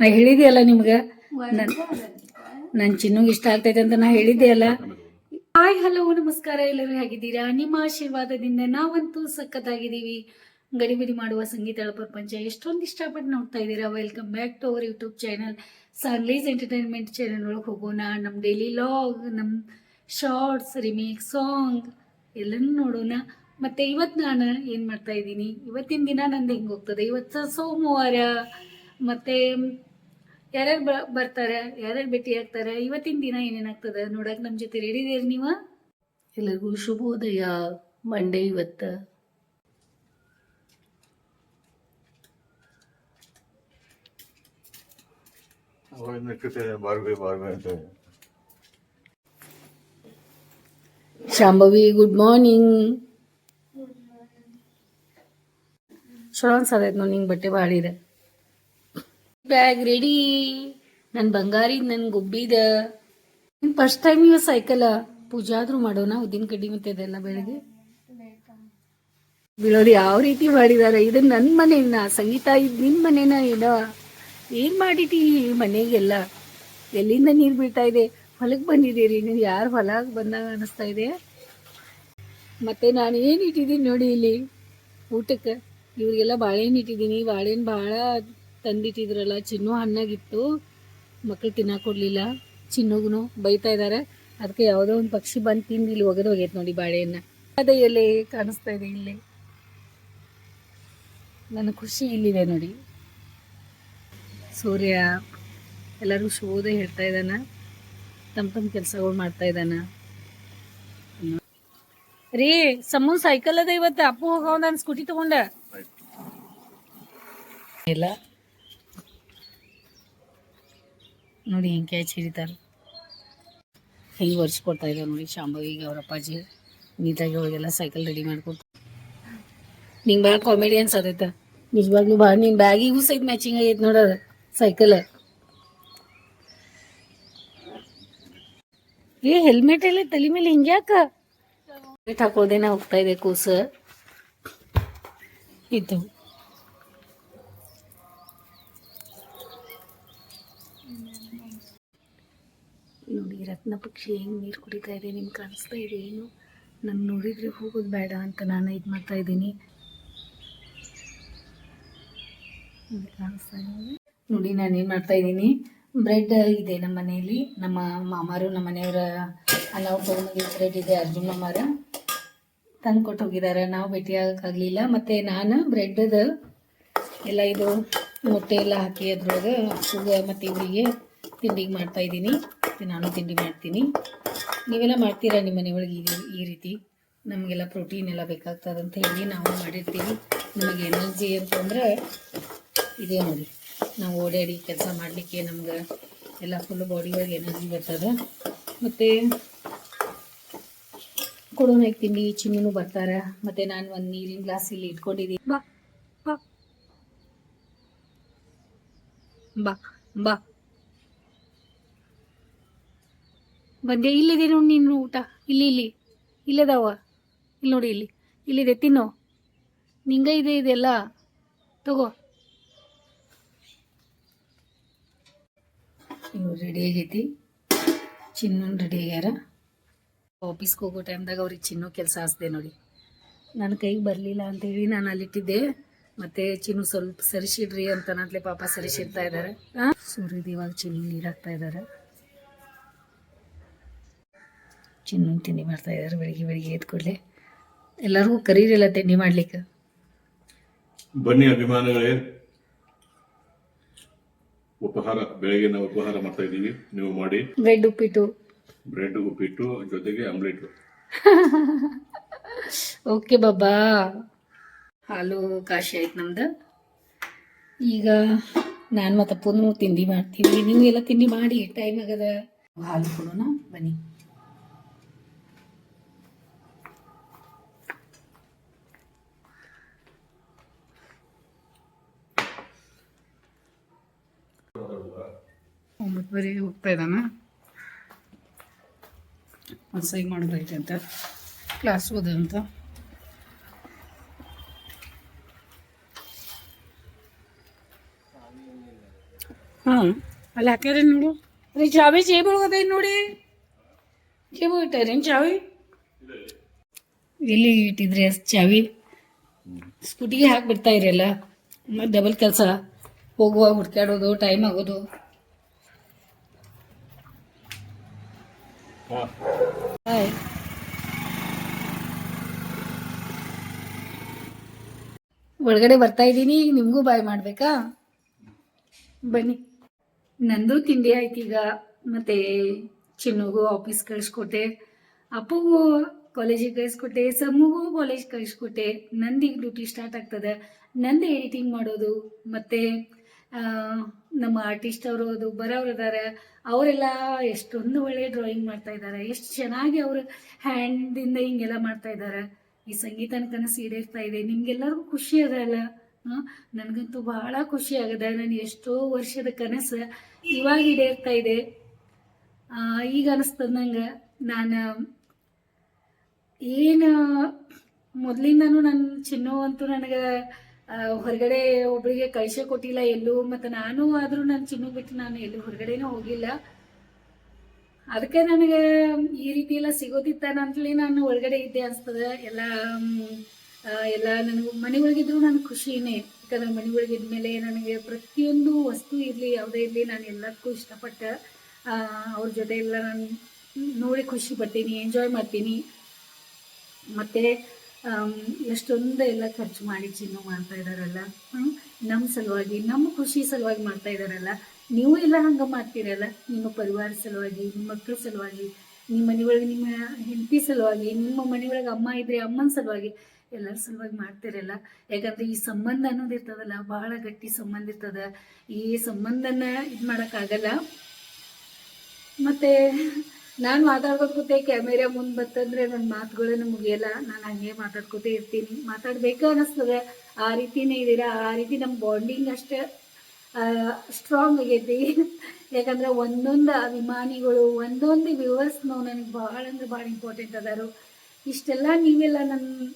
ಅದು ಹೇಳಿದೆ ಅಲ್ಲ ಹೇಳಿದೆಯಲ್ಲ ನಿಮ್ಗೆ ನನ್ನ ಚಿನ್ನುಗೆ ಇಷ್ಟ ಆಗ್ತೈತೆ ಅಂತ ನಾ ಹೇಳಿದ್ದೆ ಅಲ್ಲ ಹಾಯ್ ಹಲೋ ನಮಸ್ಕಾರ ಎಲ್ಲರೂ ಹೇಗಿದ್ದೀರಾ? ನಿಮ್ಮ ಆಶೀರ್ವಾದದಿಂದ ನಾವಂತೂ ಸಖತ್ತಾಗಿದ್ದೀವಿ. ಗಡಿಬಿಡಿ ಮಾಡುವ ಸಂಗೀತ ಪ್ರಪಂಚ ಎಷ್ಟೊಂದು ಇಷ್ಟಪಟ್ಟು ನೋಡ್ತಾ ಇದ್ದೀರಾ? Welcome back to our YouTube channel ಸಾಂಗ್ಲೀಸ್ entertainment channel ಒಳಗೆ ಹೋಗೋಣ. ನಮ್ಮ ಡೈಲಿ ಲಾಗ್ ನಮ್ಮ ಶಾರ್ಟ್ಸ್ ರಿಮೇಕ್ ಸಾಂಗ್ ಎಲ್ಲನೂ ನೋಡೋಣ. ಮತ್ತೆ ಇವತ್ತು ನಾನು ಏನು ಮಾಡ್ತಾ ಇದ್ದೀನಿ? ಇವತ್ತಿನ ದಿನ ನಂದು ಹೆಂಗೆ ಹೋಗ್ತದೆ? ಇವತ್ತು ಸೋಮವಾರ. ಮತ್ತೆ ಯಾರ್ಯಾರು ಬ ಬರ್ತಾರೆ ಯಾರ್ಯಾರು ಭೇಟಿ ಆಗ್ತಾರೆ ಇವತ್ತಿನ ದಿನ ಏನೇನಾಗ್ತದೆ ನೋಡಕ್ ನಮ್ಮ ಜೊತೆ ರೆಡಿ ಇದೀರಿ ನೀವು? ಎಲ್ಲರಿಗೂ ಶುಭೋದಯ ಮಂಡೇ ಇವತ್ತ. ಶಾಂಭವಿ ಗುಡ್ ಮಾರ್ನಿಂಗ್ ಚಲೋ ಅನ್ಸದೈತೆ ನೋಡಿ ನಿಂಗೆ ಬಟ್ಟೆ ಭಾಳ ಇದೆ ಬ್ಯಾಗ್ ರೆಡಿ. ನನ್ನ ಬಂಗಾರಿ ನನ್ನ ಗುಬ್ಬಿದ. ಫಸ್ಟ್ ಟೈಮ್ ಇವ ಸೈಕಲ್ ಪೂಜಾ ಆದ್ರೂ ಮಾಡೋಣ, ಉದ್ದಿನ ಕಡ್ಡಿ ಮತ್ತೆ ಅದೆಲ್ಲ ಬೆಳಗ್ಗೆ. ಬೀಳೋದು ಯಾವ ರೀತಿ ಮಾಡಿದಾರೆ? ಇದು ನನ್ನ ಮನೇನ, ಸಂಗೀತ ಇದು ನಿನ್ನ ಮನೇನ ಏನೋ? ಏನ್ ಮಾಡಿಟಿ ಮನೆಗೆಲ್ಲ? ಎಲ್ಲಿಂದ ನೀರು ಬೀಳ್ತಾ ಇದೆ? ಹೊಲಕ್ಕೆ ಬಂದಿದ್ದೀರಿ, ನೀವು ಯಾರು ಹೊಲಕ್ಕೆ ಬಂದಾಗ ಅನಿಸ್ತಾ ಇದೆ? ಮತ್ತೆ ನಾನು ಏನು ಇಟ್ಟಿದ್ದೀನಿ ನೋಡಿ ಇಲ್ಲಿ ಊಟಕ್ಕೆ. ಇವ್ರಿಗೆಲ್ಲ ಬಾಳೆಹಣ್ಣು ಇಟ್ಟಿದ್ದೀನಿ, ಬಾಳೆಹಣ್ಣು ಭಾಳ ತಂದಿಟ್ಟಿದ್ರಲ್ಲ, ಚಿನ್ನು ಹಣ್ಣಾಗಿತ್ತು. ಮಕ್ಕಳು ತಿನ್ನಕ್ಕೆ ಕೊಡಲಿಲ್ಲ. ಚಿನ್ನುಗೂ ಬೈತಾ ಇದ್ದಾರೆ ಅದಕ್ಕೆ ಯಾವುದೋ ಒಂದು ಪಕ್ಷಿ ಬಂದು ತಿಂದು ಇಲ್ಲಿ ಒಗೆದು ಹೋಗೈತೆ ನೋಡಿ ಬಾಳೆಹಣ್ಣ. ಅದೇ ಎಲೆ ಕಾಣಿಸ್ತಾ ಇದೆ ಇಲ್ಲಿ. ನನ್ನ ಖುಷಿ ಇಲ್ಲಿದೆ ನೋಡಿ. ಸೂರ್ಯ ಎಲ್ಲರಿಗೂ ಶುಭೋದಯ ಹೇಳ್ತಾ ಇದ್ದಾನ. ತಮ್ಮ ತಮ್ಮ ಕೆಲಸಗಳು ಮಾಡ್ತಾ ಇದ್ದಾನ. ರೀ, ಸಮೂನ್ ಸೈಕಲ್ ಅದ ಇವತ್ತು. ಅಪ್ಪು ಹೋಗವ ನಾನು ಸ್ಕೂಟಿ ತಗೊಂಡ. ಇಲ್ಲ. ನೋಡಿ ಹೆಂಗೆ ಕ್ಯಾಚ್ ಹಿಡಿತಾರೆ. ಹೆಂಗೆ ಒರೆಸ್ಕೊಡ್ತಾ ಇದ್ದಾರೆ ನೋಡಿ ಶಾಂಭವಿಗೆ ಅವ್ರ ಅಪ್ಪಾಜಿ. ನೀಟಾಗಿ ಅವಳಿಗೆಲ್ಲ ಸೈಕಲ್ ರೆಡಿ ಮಾಡ್ಕೊಡ್ತಾರೆ ನಿಂಗೆ ಭಾಳ ಕಾಮಿಡಿ ಅನ್ಸತೈತ. ನಿಜವಾಗ್ಲೂ ಭಾಳ ನಿನ್ನ ಬ್ಯಾಗಿಗೂ ಸಹಿತ ಮ್ಯಾಚಿಂಗ್ ಆಗೈತೆ ನೋಡೋದು ಸೈಕಲ್ ಏ ಹೆಲ್ಮೆಟ್ ಎಲ್ಲ ತಲೆ ಮೇಲೆ ಹಿಂಗ್ಯಾಕ ಹೆಲ್ಮೆಟ್ ಹಾಕೋದೇನೆ ಹೋಗ್ತಾ ಇದೆ ಕೂಸು. ಇದು ನೋಡಿ ರತ್ನ ಪಕ್ಷಿ ಹೆಂಗೆ ನೀರು ಕುಡಿತಾ ಇದೆ, ನಿಮ್ಗೆ ಕಾಣಿಸ್ತಾ ಇದೆ ಏನು? ನಾನು ನೋಡಿದ್ರೆ ಹೋಗೋದು ಬೇಡ ಅಂತ ನಾನು ಇದು ಮಾಡ್ತಾ ಇದ್ದೀನಿ. ಕಾಣಿಸ್ತಾ ನೋಡಿ, ನಾನು ಏನು ಮಾಡ್ತಾ ಇದ್ದೀನಿ. ಬ್ರೆಡ್ ಇದೆ ನಮ್ಮ ಮನೆಯಲ್ಲಿ ನಮ್ಮ ಮಾಮಾರು, ನಮ್ಮ ಮನೆಯವರ ನಾವು ತೊಗೊಂಡಿದ್ದ ಬ್ರೆಡ್ ಇದೆ, ಅರ್ಜುನ್ ಮಾಮಾರ. ತಂದು ಕೊಟ್ಟು ಹೋಗಿದ್ದಾರೆ ನಾವು ಭೇಟಿ ಆಗೋಕ್ಕಾಗಲಿಲ್ಲ. ಮತ್ತು ನಾನು ಬ್ರೆಡ್ದು ಎಲ್ಲ ಇದು ಮೊಟ್ಟೆ ಎಲ್ಲ ಹಾಕಿ ಅದ್ರೊಳಗೆ ಮತ್ತು ಇವರಿಗೆ ತಿಂಡಿಗೆ ಮಾಡ್ತಾ ಮತ್ತು ನಾನು ತಿಂಡಿ ಮಾಡ್ತೀನಿ. ನೀವೆಲ್ಲ ಮಾಡ್ತೀರಾ ನಿಮ್ಮ ಮನೆಯೊಳಗೆ ಈ ಈ ರೀತಿ? ನಮಗೆಲ್ಲ ಪ್ರೋಟೀನ್ ಎಲ್ಲ ಬೇಕಾಗ್ತದೆ ಅಂತ ಹೇಳಿ ನಾವು ಮಾಡಿರ್ತೀವಿ. ನಮಗೆ ಎನರ್ಜಿ ಅಂತಂದ್ರೆ ಇದೇ ನೋಡಿ. ನಾವು ಓಡಾಡಿ ಕೆಲಸ ಮಾಡಲಿಕ್ಕೆ ನಮ್ಗೆ ಎಲ್ಲ ಫುಲ್ ಬಾಡಿ ಒಳಗೆ ಎನರ್ಜಿ ಬರ್ತದೆ. ಮತ್ತು ಕೊಡೋಣ ತಿಂಡಿ ಚಿನ್ನೂ ಬರ್ತಾರೆ. ಮತ್ತು ನಾನು ಒಂದು ನೀರಿನ ಗ್ಲಾಸ್ ಇಲ್ಲಿ ಇಟ್ಕೊಂಡಿದ್ದೀನಿ. ಬಾ. ಬಾ ಬಾ ಬಾ ಬಂದೆ, ಇಲ್ಲಿದೆ ನೋಡಿ ನೀನು ಊಟ. ಇಲ್ಲಿ ಇಲ್ಲಿ. ಇಲ್ಲದಾವ. ಇಲ್ಲಿ ನೋಡಿ ಇಲ್ಲಿ. ಇಲ್ಲಿದೆ, ತಿನ್ನು. ನಿಂಗ ಇದೆ, ಇದೆಲ್ಲ. ತಗೋ. ಇವು ರೆಡಿ ಆಗೈತಿ. ಚಿನ್ನು ರೆಡಿ ಆಗ್ಯಾರ. ಆಫೀಸ್ಗೆ ಹೋಗೋ ಟೈಮ್ದಾಗ ಅವ್ರಿಗೆ ಚಿನ್ನು ಕೆಲಸ ಹಾಸ್ದೆ ನೋಡಿ. ನನ್ನ ಕೈಗೆ ಬರಲಿಲ್ಲ ಅಂತೇಳಿ ನಾನು ಅಲ್ಲಿಟ್ಟಿದ್ದೆ. ಮತ್ತೆ ಚಿನ್ನು ಸ್ವಲ್ಪ ಸರಿಸಿಡ್ರಿ ಅಂತ ಪಾಪ ಸರಿಸಿಡ್ತಾ ಇದ್ದಾರೆ ಸೂರ್ಯದ ಇವಾಗ ಚಿನ್ನು ನೀರಾಗ್ತಾ ಇದ್ದಾರೆ ಚಿನ್ನು ತಿಂಡಿ ಮಾಡ್ತಾ ಇದ್ದಾರೆ ಬೆಳಿಗ್ಗೆ ಬೆಳಿಗ್ಗೆ ಎದ್ದು ಕೂಡಲೇ. ಎಲ್ಲರಿಗೂ ಕರೀರಿಲ್ಲ ತಿಂಡಿ ಮಾಡ್ಲಿಕ್ಕೆ. ಬನ್ನಿ ಅಭಿಮಾನಿಗಳೇ. ಉಪಹಾರ ಬೆಳಗಿನ ಉಪಹಾರ ಮಾಡ್ತಾ ಇದ್ದೀವಿ. ನೀವು ಮಾಡಿ. ಬ್ರೆಡ್ ಉಪ್ಪಿಟ್ಟು. ಬ್ರೆಡ್ ಉಪ್ಪಿಟ್ಟು ಜೊತೆಗೆ ಆಮ್ಲೆಟ್. ಓಕೆ ಬಾಬಾ. ಹಾಲು ಕಾಶಿ ಆಯ್ತು ನಮ್ದು. ಈಗ ನಾನು ಮತ್ತೆ ಪುನಃ ತಿಂಡಿ ಮಾಡ್ತೀವಿ ಎಲ್ಲ ತಿಂಡಿ ಮಾಡಿ ಟೈಮ್ ಆಗದ. ಹಾಲು ಕೊಡೋಣ ಬನ್ನಿ. ಒಂಬತ್ತುವರೆಗೆ ಹೋಗ್ತಾ ಇದ್ದಾನೆ? ಒಂದು ಸೈ ಮಾಡೋದೈತೆ ಅಂತ. ಕ್ಲಾಸ್ ಓದ ಅಂತ. ಹಾಂ, ಅಲ್ಲಿ ಹಾಕ್ಯಾರ ನೋಡು? ರೀ ಚಾವಿ ಜೇಬು ಒಳಗದ ನೋಡಿ? ಜೇಬು ಇಟ್ಟಾರೇನು ಚಾವಿ ಎಲ್ಲಿ ಇಟ್ಟಿದ್ರಿ ಅಷ್ಟು ಚಾವಿ ಸ್ಕೂಟಿಗೆ ಹಾಕ್ಬಿಡ್ತಾ ಇರಲ್ಲ. ಮತ್ತು ಡಬಲ್ ಕೆಲಸ. ಹೋಗುವ ಹುಡ್ಕ್ಯಾಡೋದು ಟೈಮ್ ಆಗೋದು. ಬಾಯ್ ಒಳಗಡೆ ಬರ್ತಾ ಇದ್ದೀನಿ ನಿಮಗೂ ಬಾಯ್ ಮಾಡಬೇಕಾ? ಬನ್ನಿ. ನಂದು ತಿಂಡಿ ಆಯ್ತು ಈಗ, ಮತ್ತೆ ಚಿನ್ನಗೂ ಆಫೀಸ್ ಕಳಿಸ್ಕೊಟ್ಟೆ, ಅಪ್ಪಗೂ ಕಾಲೇಜಿಗೆ ಕಳಿಸ್ಕೊಟ್ಟೆ, ಸಮ್ಮಗೂ ಕಾಲೇಜ್ ಕಳಿಸ್ಕೊಟ್ಟೆ. ನಂದೀಗ ಡ್ಯೂಟಿ ಸ್ಟಾರ್ಟ್ ಆಗ್ತದೆ. ನಂದು ಎಡಿಟಿಂಗ್ ಮಾಡೋದು, ಮತ್ತೆ ನಮ್ಮ ಆರ್ಟಿಸ್ಟ್ ಅವರು ಅದು ಬರೋರು ಇದ್ದಾರೆ ಅವರೆಲ್ಲ ಎಷ್ಟೊಂದು ಒಳ್ಳೆ ಡ್ರಾಯಿಂಗ್ ಮಾಡ್ತಾ ಇದ್ದಾರೆ ಎಷ್ಟು ಚೆನ್ನಾಗಿ ಅವರು ಹ್ಯಾಂಡಿಂದ ಹಿಂಗೆಲ್ಲ ಮಾಡ್ತಾ ಇದ್ದಾರೆ ಈ ಸಂಗೀತನ ಕನಸು ಈಡೇರ್ತಾ ಇದೆ. ನಿಮ್ಗೆಲ್ಲರಿಗೂ ಖುಷಿ ಅದ ಅಲ್ಲ? ನನಗಂತೂ ಬಹಳ ಖುಷಿ ಆಗದ. ನಾನು ಎಷ್ಟೋ ವರ್ಷದ ಕನಸು ಇವಾಗ ಈಡೇರ್ತಾ ಇದೆ. ಈಗ ಅನಿಸ್ತದ ನಾನು ಏನು ಮೊದಲಿಂದನೂ ನನ್ನ ಚಿನ್ನು ಅಂತೂ ನನಗೆ ಹೊರಗಡೆ ಒಬ್ಬಳಿಗೆ ಕಳಿಸೇ ಕೊಟ್ಟಿಲ್ಲ ಎಲ್ಲೂ, ಮತ್ತು ನಾನು ಆದರೂ ನನ್ನ ಚಿನ್ನ ಬಿಟ್ಟು ನಾನು ಎಲ್ಲೂ ಹೊರಗಡೆನೂ ಹೋಗಿಲ್ಲ. ಅದಕ್ಕೆ ನನಗೆ ಈ ರೀತಿ ಎಲ್ಲ ಸಿಗೋದಿತ್ತಾನ ಅಂತಲೇ ನಾನು ಒಳಗಡೆ ಇದ್ದೆ ಅನ್ಸ್ತದ. ಎಲ್ಲ ಎಲ್ಲ ನನಗೆ ಮನೆ ಒಳಗಿದ್ರು ನಾನು ಖುಷಿನೇ. ಯಾಕಂದ್ರೆ ಮನೆ ಒಳಗಿದ್ಮೇಲೆ ನನಗೆ ಪ್ರತಿಯೊಂದು ವಸ್ತು ಇರಲಿ, ಯಾವುದೇ ಇರಲಿ ನಾನು ಎಲ್ಲದಕ್ಕೂ ಇಷ್ಟಪಟ್ಟು ಅವ್ರ ಜೊತೆ ಎಲ್ಲ ನಾನು ನೋಡಿ ಖುಷಿ ಪಡ್ತೀನಿ ಎಂಜಾಯ್ ಮಾಡ್ತೀನಿ. ಮತ್ತು ಎಷ್ಟೊಂದು ಎಲ್ಲ ಖರ್ಚು ಮಾಡಿ ಚಿನ್ನು ಮಾಡ್ತಾ ಇದ್ದಾರಲ್ಲ? ನಮ್ಮ ಸಲುವಾಗಿ ನಮ್ಮ ಖುಷಿ ಸಲುವಾಗಿ ಮಾಡ್ತಾ ಇದ್ದಾರಲ್ಲ ನೀವು ಎಲ್ಲ ಹಂಗೆ ಮಾಡ್ತೀರಲ್ಲ? ನಿಮ್ಮ ಪರಿವಾರ ಸಲುವಾಗಿ, ನಿಮ್ಮ ಮಕ್ಕಳ ಸಲುವಾಗಿ, ನಿಮ್ಮ ಮನೆಯೊಳಗೆ ನಿಮ್ಮ ಹೆಂಡತಿ ಸಲುವಾಗಿ, ನಿಮ್ಮ ಮನೆಯೊಳಗೆ ಅಮ್ಮ ಇದ್ರೆ ಅಮ್ಮನ ಸಲುವಾಗಿ ಎಲ್ಲರ ಸಲುವಾಗಿ ಮಾಡ್ತಿರಲ್ಲ? ಯಾಕಂದ್ರೆ ಈ ಸಂಬಂಧ ಅನ್ನೋದು ಇರ್ತದಲ್ಲ ಬಹಳ ಗಟ್ಟಿ ಸಂಬಂಧ ಇರ್ತದ. ಈ ಸಂಬಂಧನ ಇದು ಮಾಡೋಕ್ಕಾಗಲ್ಲ ಮತ್ತೆ ನಾನು ಮಾತಾಡ್ಕೊತ ಕ್ಯಾಮೆರಾ ಮುಂದೆ ಬತ್ತಂದ್ರೆ ನನ್ನ ಮಾತುಗಳನ್ನ ಮುಗಿಯಲ್ಲ ನಾನು ಹಂಗೆ ಮಾತಾಡ್ಕೊತೇ ಇರ್ತೀನಿ. ಮಾತಾಡ್ಬೇಕು ಅನ್ನಿಸ್ತದೆ ಆ ರೀತಿನೇ ಇದ್ದೀರಾ ಆ ರೀತಿ ನಮ್ಮ ಬಾಂಡಿಂಗ್ ಅಷ್ಟೇ ಸ್ಟ್ರಾಂಗ್ ಆಗೈತಿ. ಯಾಕಂದ್ರೆ ಒಂದೊಂದು ಅಭಿಮಾನಿಗಳು, ಒಂದೊಂದು ವ್ಯೂವರ್ಸ್ ನಾವು ನನಗೆ ಭಾಳ ಅಂದ್ರೆ ಭಾಳ ಇಂಪಾರ್ಟೆಂಟ್ ಅದಾರು. ಇಷ್ಟೆಲ್ಲ ನೀವೆಲ್ಲ ನನ್ನ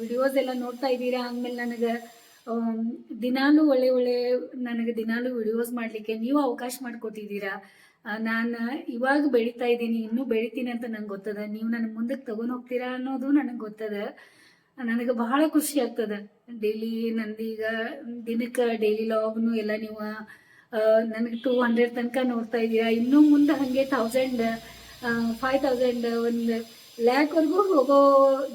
ವಿಡಿಯೋಸ್ ಎಲ್ಲ ನೋಡ್ತಾ ಇದ್ದೀರಾ ಆಮೇಲೆ ನನಗೆ ದಿನಾಲೂ ಒಳ್ಳೆ ಒಳ್ಳೆ ನನಗೆ ದಿನಾಲೂ ವಿಡಿಯೋಸ್ ಮಾಡಲಿಕ್ಕೆ ನೀವು ಅವಕಾಶ ಮಾಡಿಕೊಟ್ಟಿದ್ದೀರಾ? ನಾನು ಇವಾಗ ಬೆಳೀತಾ ಇದ್ದೀನಿ, ಇನ್ನೂ ಬೆಳಿತೀನಿ ಅಂತ ನಂಗೆ ಗೊತ್ತದ. ನೀವು ನನ್ನ ಮುಂದಕ್ಕೆ ತಗೊಂಡು ಹೋಗ್ತೀರಾ ಅನ್ನೋದು ನನಗೆ ಗೊತ್ತದ. ನನಗೆ ಬಹಳ ಖುಷಿ ಆಗ್ತದ. ಡೈಲಿ ನಂದೀಗ ದಿನಕ್ಕೆ ಡೈಲಿ ಲಾಗ್ನು ಎಲ್ಲ ನೀವು ನನಗೆ ಟೂ ಹಂಡ್ರೆಡ್ ತನಕ ನೋಡ್ತಾ ಇದ್ದೀರಾ. ಇನ್ನೂ ಮುಂದೆ ಹಾಗೆ ತೌಸಂಡ್ ಫೈವ್ ತೌಸಂಡ್ ಒಂದು ಲ್ಯಾಕ್ವರೆಗೂ ಹೋಗೋ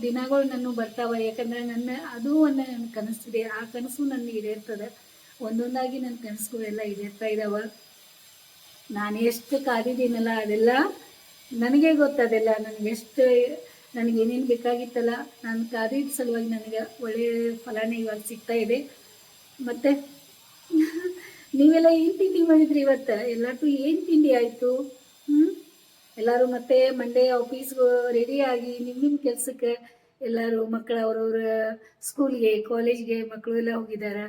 ದಿನಗಳು ನನ್ನ ಬರ್ತಾವ. ಯಾಕಂದ್ರೆ ನನ್ನ ಅದು ಒಂದು ನನ್ನ ಕನಸಿದೆ. ಆ ಕನಸು ನನ್ನ ಈಡೇರ್ತದೆ. ಒಂದೊಂದಾಗಿ ನನ್ನ ಕನಸುಗಳೆಲ್ಲ ಈಡೇರ್ತಾ ಇದಾವ. ನಾನು ಎಷ್ಟು ಕಾದಿದ್ದೀನಲ್ಲ, ಅದೆಲ್ಲ ನನಗೆ ಗೊತ್ತದೆಲ್ಲ. ನನಗೆ ಎಷ್ಟು, ನನಗೆ ಏನೇನು ಬೇಕಾಗಿತ್ತಲ್ಲ, ನಾನು ಕಾದಿದ್ದ ಸಲುವಾಗಿ ನನಗೆ ಒಳ್ಳೆಯ ಫಲನೇ ಇವಾಗ ಸಿಗ್ತಾ ಇದೆ. ಮತ್ತು ನೀವೆಲ್ಲ ಏನು ತಿಂಡಿ ಮಾಡಿದ್ರಿ ಇವತ್ತು? ಎಲ್ಲರಿಗೂ ಏನು ತಿಂಡಿ ಆಯಿತು? ಹ್ಞೂ ಎಲ್ಲರೂ ಮತ್ತೆ ಮಂಡೇ ಆಫೀಸ್ಗೆ ರೆಡಿ ಆಗಿ ನಿಮ್ಮ ನಿಮ್ಮ ಕೆಲಸಕ್ಕೆ ಎಲ್ಲರೂ ಮಕ್ಕಳು ಅವ್ರವ್ರ ಸ್ಕೂಲ್ಗೆ ಕಾಲೇಜ್ಗೆ ಮಕ್ಕಳು ಎಲ್ಲ ಹೋಗಿದ್ದಾರೆ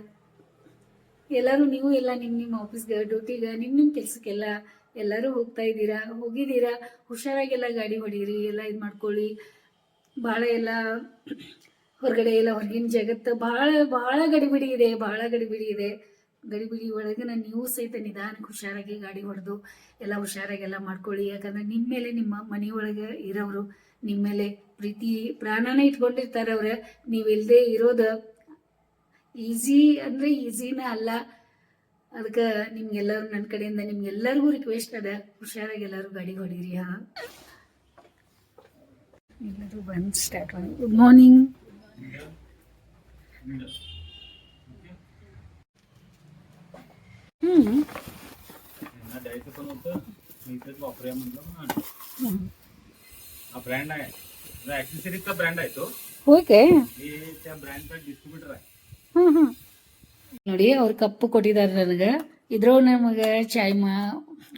ಎಲ್ಲರೂ ನೀವು ಎಲ್ಲ ನಿಮ್ಮ ನಿಮ್ಮ ಆಫೀಸ್ಗೆ ಡ್ಯೂಟಿಗೆ ನಿಮ್ಮ ನಿಮ್ಮ ಕೆಲಸಕ್ಕೆಲ್ಲ ಎಲ್ಲರೂ ಹೋಗ್ತಾ ಇದ್ದೀರಾ? ಹೋಗಿದ್ದೀರಾ? ಹುಷಾರಾಗೆಲ್ಲ ಗಾಡಿ ಹೊಡೀರಿ, ಎಲ್ಲ ಇದು ಮಾಡ್ಕೊಳ್ಳಿ. ಭಾಳ ಎಲ್ಲ ಹೊರಗಡೆ ಎಲ್ಲ ಹೊರಗಿನ ಜಗತ್ತು ಭಾಳ ಭಾಳ ಗಡಿಬಿಡಿ ಇದೆ ಭಾಳ ಗಡಿಬಿಡಿ ಇದೆ. ಗಡಿಬಿಡಿ ಒಳಗೆ ನಾನು ನೀವು ಸಹಿತ ನಿಧಾನಕ್ಕೆ ಹುಷಾರಾಗಿ ಗಾಡಿ ಹೊಡೆದು ಎಲ್ಲ ಹುಷಾರಾಗೆಲ್ಲ ಮಾಡ್ಕೊಳ್ಳಿ. ಯಾಕಂದ್ರೆ ನಿಮ್ಮ ಮೇಲೆ ನಿಮ್ಮ ಮನೆಯೊಳಗೆ ಇರೋರು ನಿಮ್ಮ ಮೇಲೆ ಪ್ರೀತಿ, ಪ್ರಾಣನೇ ಇಟ್ಕೊಂಡಿರ್ತಾರೆ ಅವ್ರೆ. ನೀವಿಲ್ಲದೆ ಇರೋದು ಈಸಿ ಅಂದರೆ ಈಸಿನ ಅಲ್ಲ. ಅದಕ್ಕೆ ನಿಮ್ಗೆಲ್ಲರೂ ನನ್ನ ಕಡೆಯಿಂದ ನಿಮ್ಗೆಲ್ಲರಿಗೂ ರಿಕ್ವೆಸ್ಟ್ ಅದ, ಹುಷಾರಾಗಿ ಎಲ್ಲರೂ ಗಾಡಿ ಹೊಡೀರಿ, ಹಾ? ಎಲ್ಲರೂ ಬಂದು ಸ್ಟಾರ್ಟ್ ಗುಡ್ ಮಾರ್ನಿಂಗ್ द्यायचं पण होतं मी इथेच वापरूया म्हटलं हा ब्रँड आहे ऍक्सेसरीजचा ब्रँड आहे तो होय काय हे त्या ब्रँडचा डिस्ट्रीब्युटर आहे ಹ್ಮ್ ಹ್ಮ್ ನೋಡಿ ಅವ್ರು ಕಪ್ಪು ಕೊಟ್ಟಿದ್ದಾರೆ ನನಗೆ ಇದ್ರೊಳಗೆ ನಮಗೆ ಚಾಯ್ ಮಾ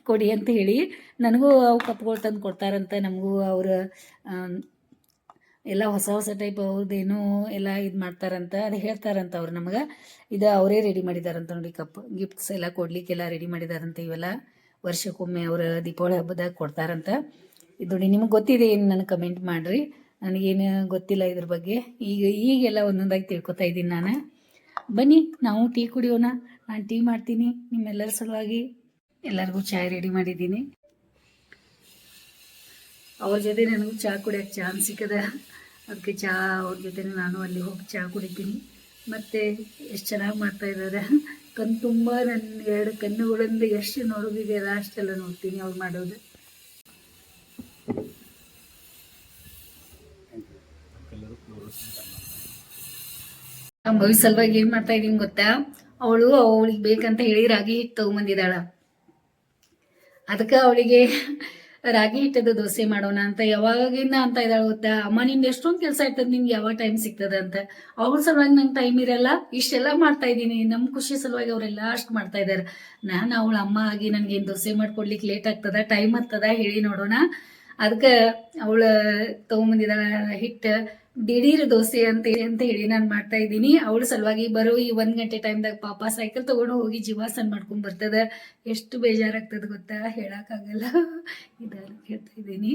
ಕೊಡಿ ಅಂತ ಹೇಳಿ ನನಗೂ ಅವು ಕಪ್ಗಳು ತಂದು ಕೊಡ್ತಾರಂತ ನಮಗೂ ಅವ್ರ ಆಮ್, ಎಲ್ಲ ಹೊಸ ಹೊಸ ಟೈಪ್ ಅವ್ರದ್ದೇನೋ ಎಲ್ಲ ಇದು ಮಾಡ್ತಾರಂತ, ಅದು ಹೇಳ್ತಾರಂತ ಅವ್ರು ನಮಗೆ. ಇದು ಅವರೇ ರೆಡಿ ಮಾಡಿದಾರಂತ ನೋಡಿ ಕಪ್ ಗಿಫ್ಟ್ಸ್ ಎಲ್ಲ ಕೊಡ್ಲಿಕ್ಕೆಲ್ಲ ರೆಡಿ ಮಾಡಿದಾರಂತ ಇವೆಲ್ಲ. ವರ್ಷಕ್ಕೊಮ್ಮೆ ಅವರು ದೀಪಾವಳಿ ಹಬ್ಬದಾಗ ಕೊಡ್ತಾರಂತ. ಇದು ನೋಡಿ ನಿಮಗೆ ಗೊತ್ತಿದೆ ಏನು ನನಗೆ ಕಮೆಂಟ್ ಮಾಡಿರಿ. ನನಗೇನು ಗೊತ್ತಿಲ್ಲ ಇದ್ರ ಬಗ್ಗೆ. ಈಗ, ಈಗೆಲ್ಲ ಒಂದೊಂದಾಗಿ ತಿಳ್ಕೊತಾ ಇದ್ದೀನಿ ನಾನು. ಬನ್ನಿ, ನಾವು ಟೀ ಕುಡಿಯೋಣ. ನಾನು ಟೀ ಮಾಡ್ತೀನಿ, ನಿಮ್ಮೆಲ್ಲರ ಸಲುವಾಗಿ. ಎಲ್ಲರಿಗೂ ಚಾಯ್ ರೆಡಿ ಮಾಡಿದ್ದೀನಿ. ಅವ್ರ ಜೊತೆ ನನಗೂ ಚಹಾ ಕುಡಿಯೋಕ್ಕೆ ಚಾನ್ಸ್ ಸಿಕ್ಕದ. ಅದಕ್ಕೆ ಚಹಾ ಅವ್ರ ಜೊತೆ ನಾನು ಅಲ್ಲಿ ಹೋಗಿ ಚಹಾ ಕುಡಿತೀನಿ. ಮತ್ತು ಎಷ್ಟು ಚೆನ್ನಾಗಿ ಮಾಡ್ತಾ ಇದ್ದಾರೆ. ಕಣ್ಣು ತುಂಬ ನನ್ನ ಎರಡು ಕಣ್ಣುಗಳಿಂದ ಎಷ್ಟು ನೋಡೋದಿದೆಯಲ್ಲ ಅಷ್ಟೆಲ್ಲ ನೋಡ್ತೀನಿ ಅವ್ರು ಮಾಡೋದು. ಭವಿ ಸಲುವಾಗಿ ಏನು ಮಾಡ್ತಾ ಇದ್ದೀನಿ ಗೊತ್ತಾ? ಅವಳು ಅವಳಿಗೆ ಬೇಕಂತ ಹೇಳಿ ರಾಗಿ ಹಿಟ್ಟು ತೊಗೊಂಬಂದಿದ್ದಾಳ. ಅದಕ್ಕೆ ಅವಳಿಗೆ ರಾಗಿ ಹಿಟ್ಟದ ದೋಸೆ ಮಾಡೋಣ ಅಂತ ಯಾವಾಗಿಂದ ಅಂತ ಇದ್ದಾಳೆ ಗೊತ್ತಾ ಅಮ್ಮ ನಿಂದ ಎಷ್ಟೊಂದು ಕೆಲಸ ಇರ್ತದೆ ನಿಮ್ಗೆ ಯಾವಾಗ ಟೈಮ್ ಸಿಗ್ತದ ಅಂತ. ಅವ್ರ ಸಲುವಾಗಿ ನಂಗೆ ಟೈಮ್ ಇರಲ್ಲ. ಇಷ್ಟೆಲ್ಲ ಮಾಡ್ತಾ ಇದ್ದೀನಿ. ನಮ್ಮ ಖುಷಿ ಸಲುವಾಗಿ ಅವರೆಲ್ಲ ಅಷ್ಟು ಮಾಡ್ತಾ ಇದ್ದಾರೆ ನಾನು ಅವಳ ಅಮ್ಮ ಆಗಿ ನನಗೇನು ದೋಸೆ ಮಾಡ್ಕೊಡ್ಲಿಕ್ಕೆ ಲೇಟ್ ಆಗ್ತದ ಟೈಮ್ ಆಗ್ತದ ಹೇಳಿ ನೋಡೋಣ. ಅದಕ್ಕೆ ಅವಳ ತೊಗೊಂಬಂದಿದ್ದಾಳ ಹಿಟ್ಟು. ದಿಢೀರ್ ದೋಸೆ ಅಂತ ಅಂತ ಹೇಳಿ ನಾನು ಮಾಡ್ತಾ ಇದ್ದೀನಿ. ಅವಳ ಸಲುವಾಗಿ ಬರೋ ಈ ಒಂದ್ ಗಂಟೆ ಟೈಮ್ದಾಗ ಪಾಪ ಸೈಕಲ್ ತಗೊಂಡು ಹೋಗಿ ಜೀವಾಸನ್ ಮಾಡ್ಕೊಂಡ್ ಬರ್ತದ. ಎಷ್ಟು ಬೇಜಾರಾಗ್ತದ ಗೊತ್ತಾ? ಹೇಳಕ್ಕಾಗಲ್ಲ. ಇದನ್ನ ಹೇಳ್ತಾ ಇದ್ದೀನಿ.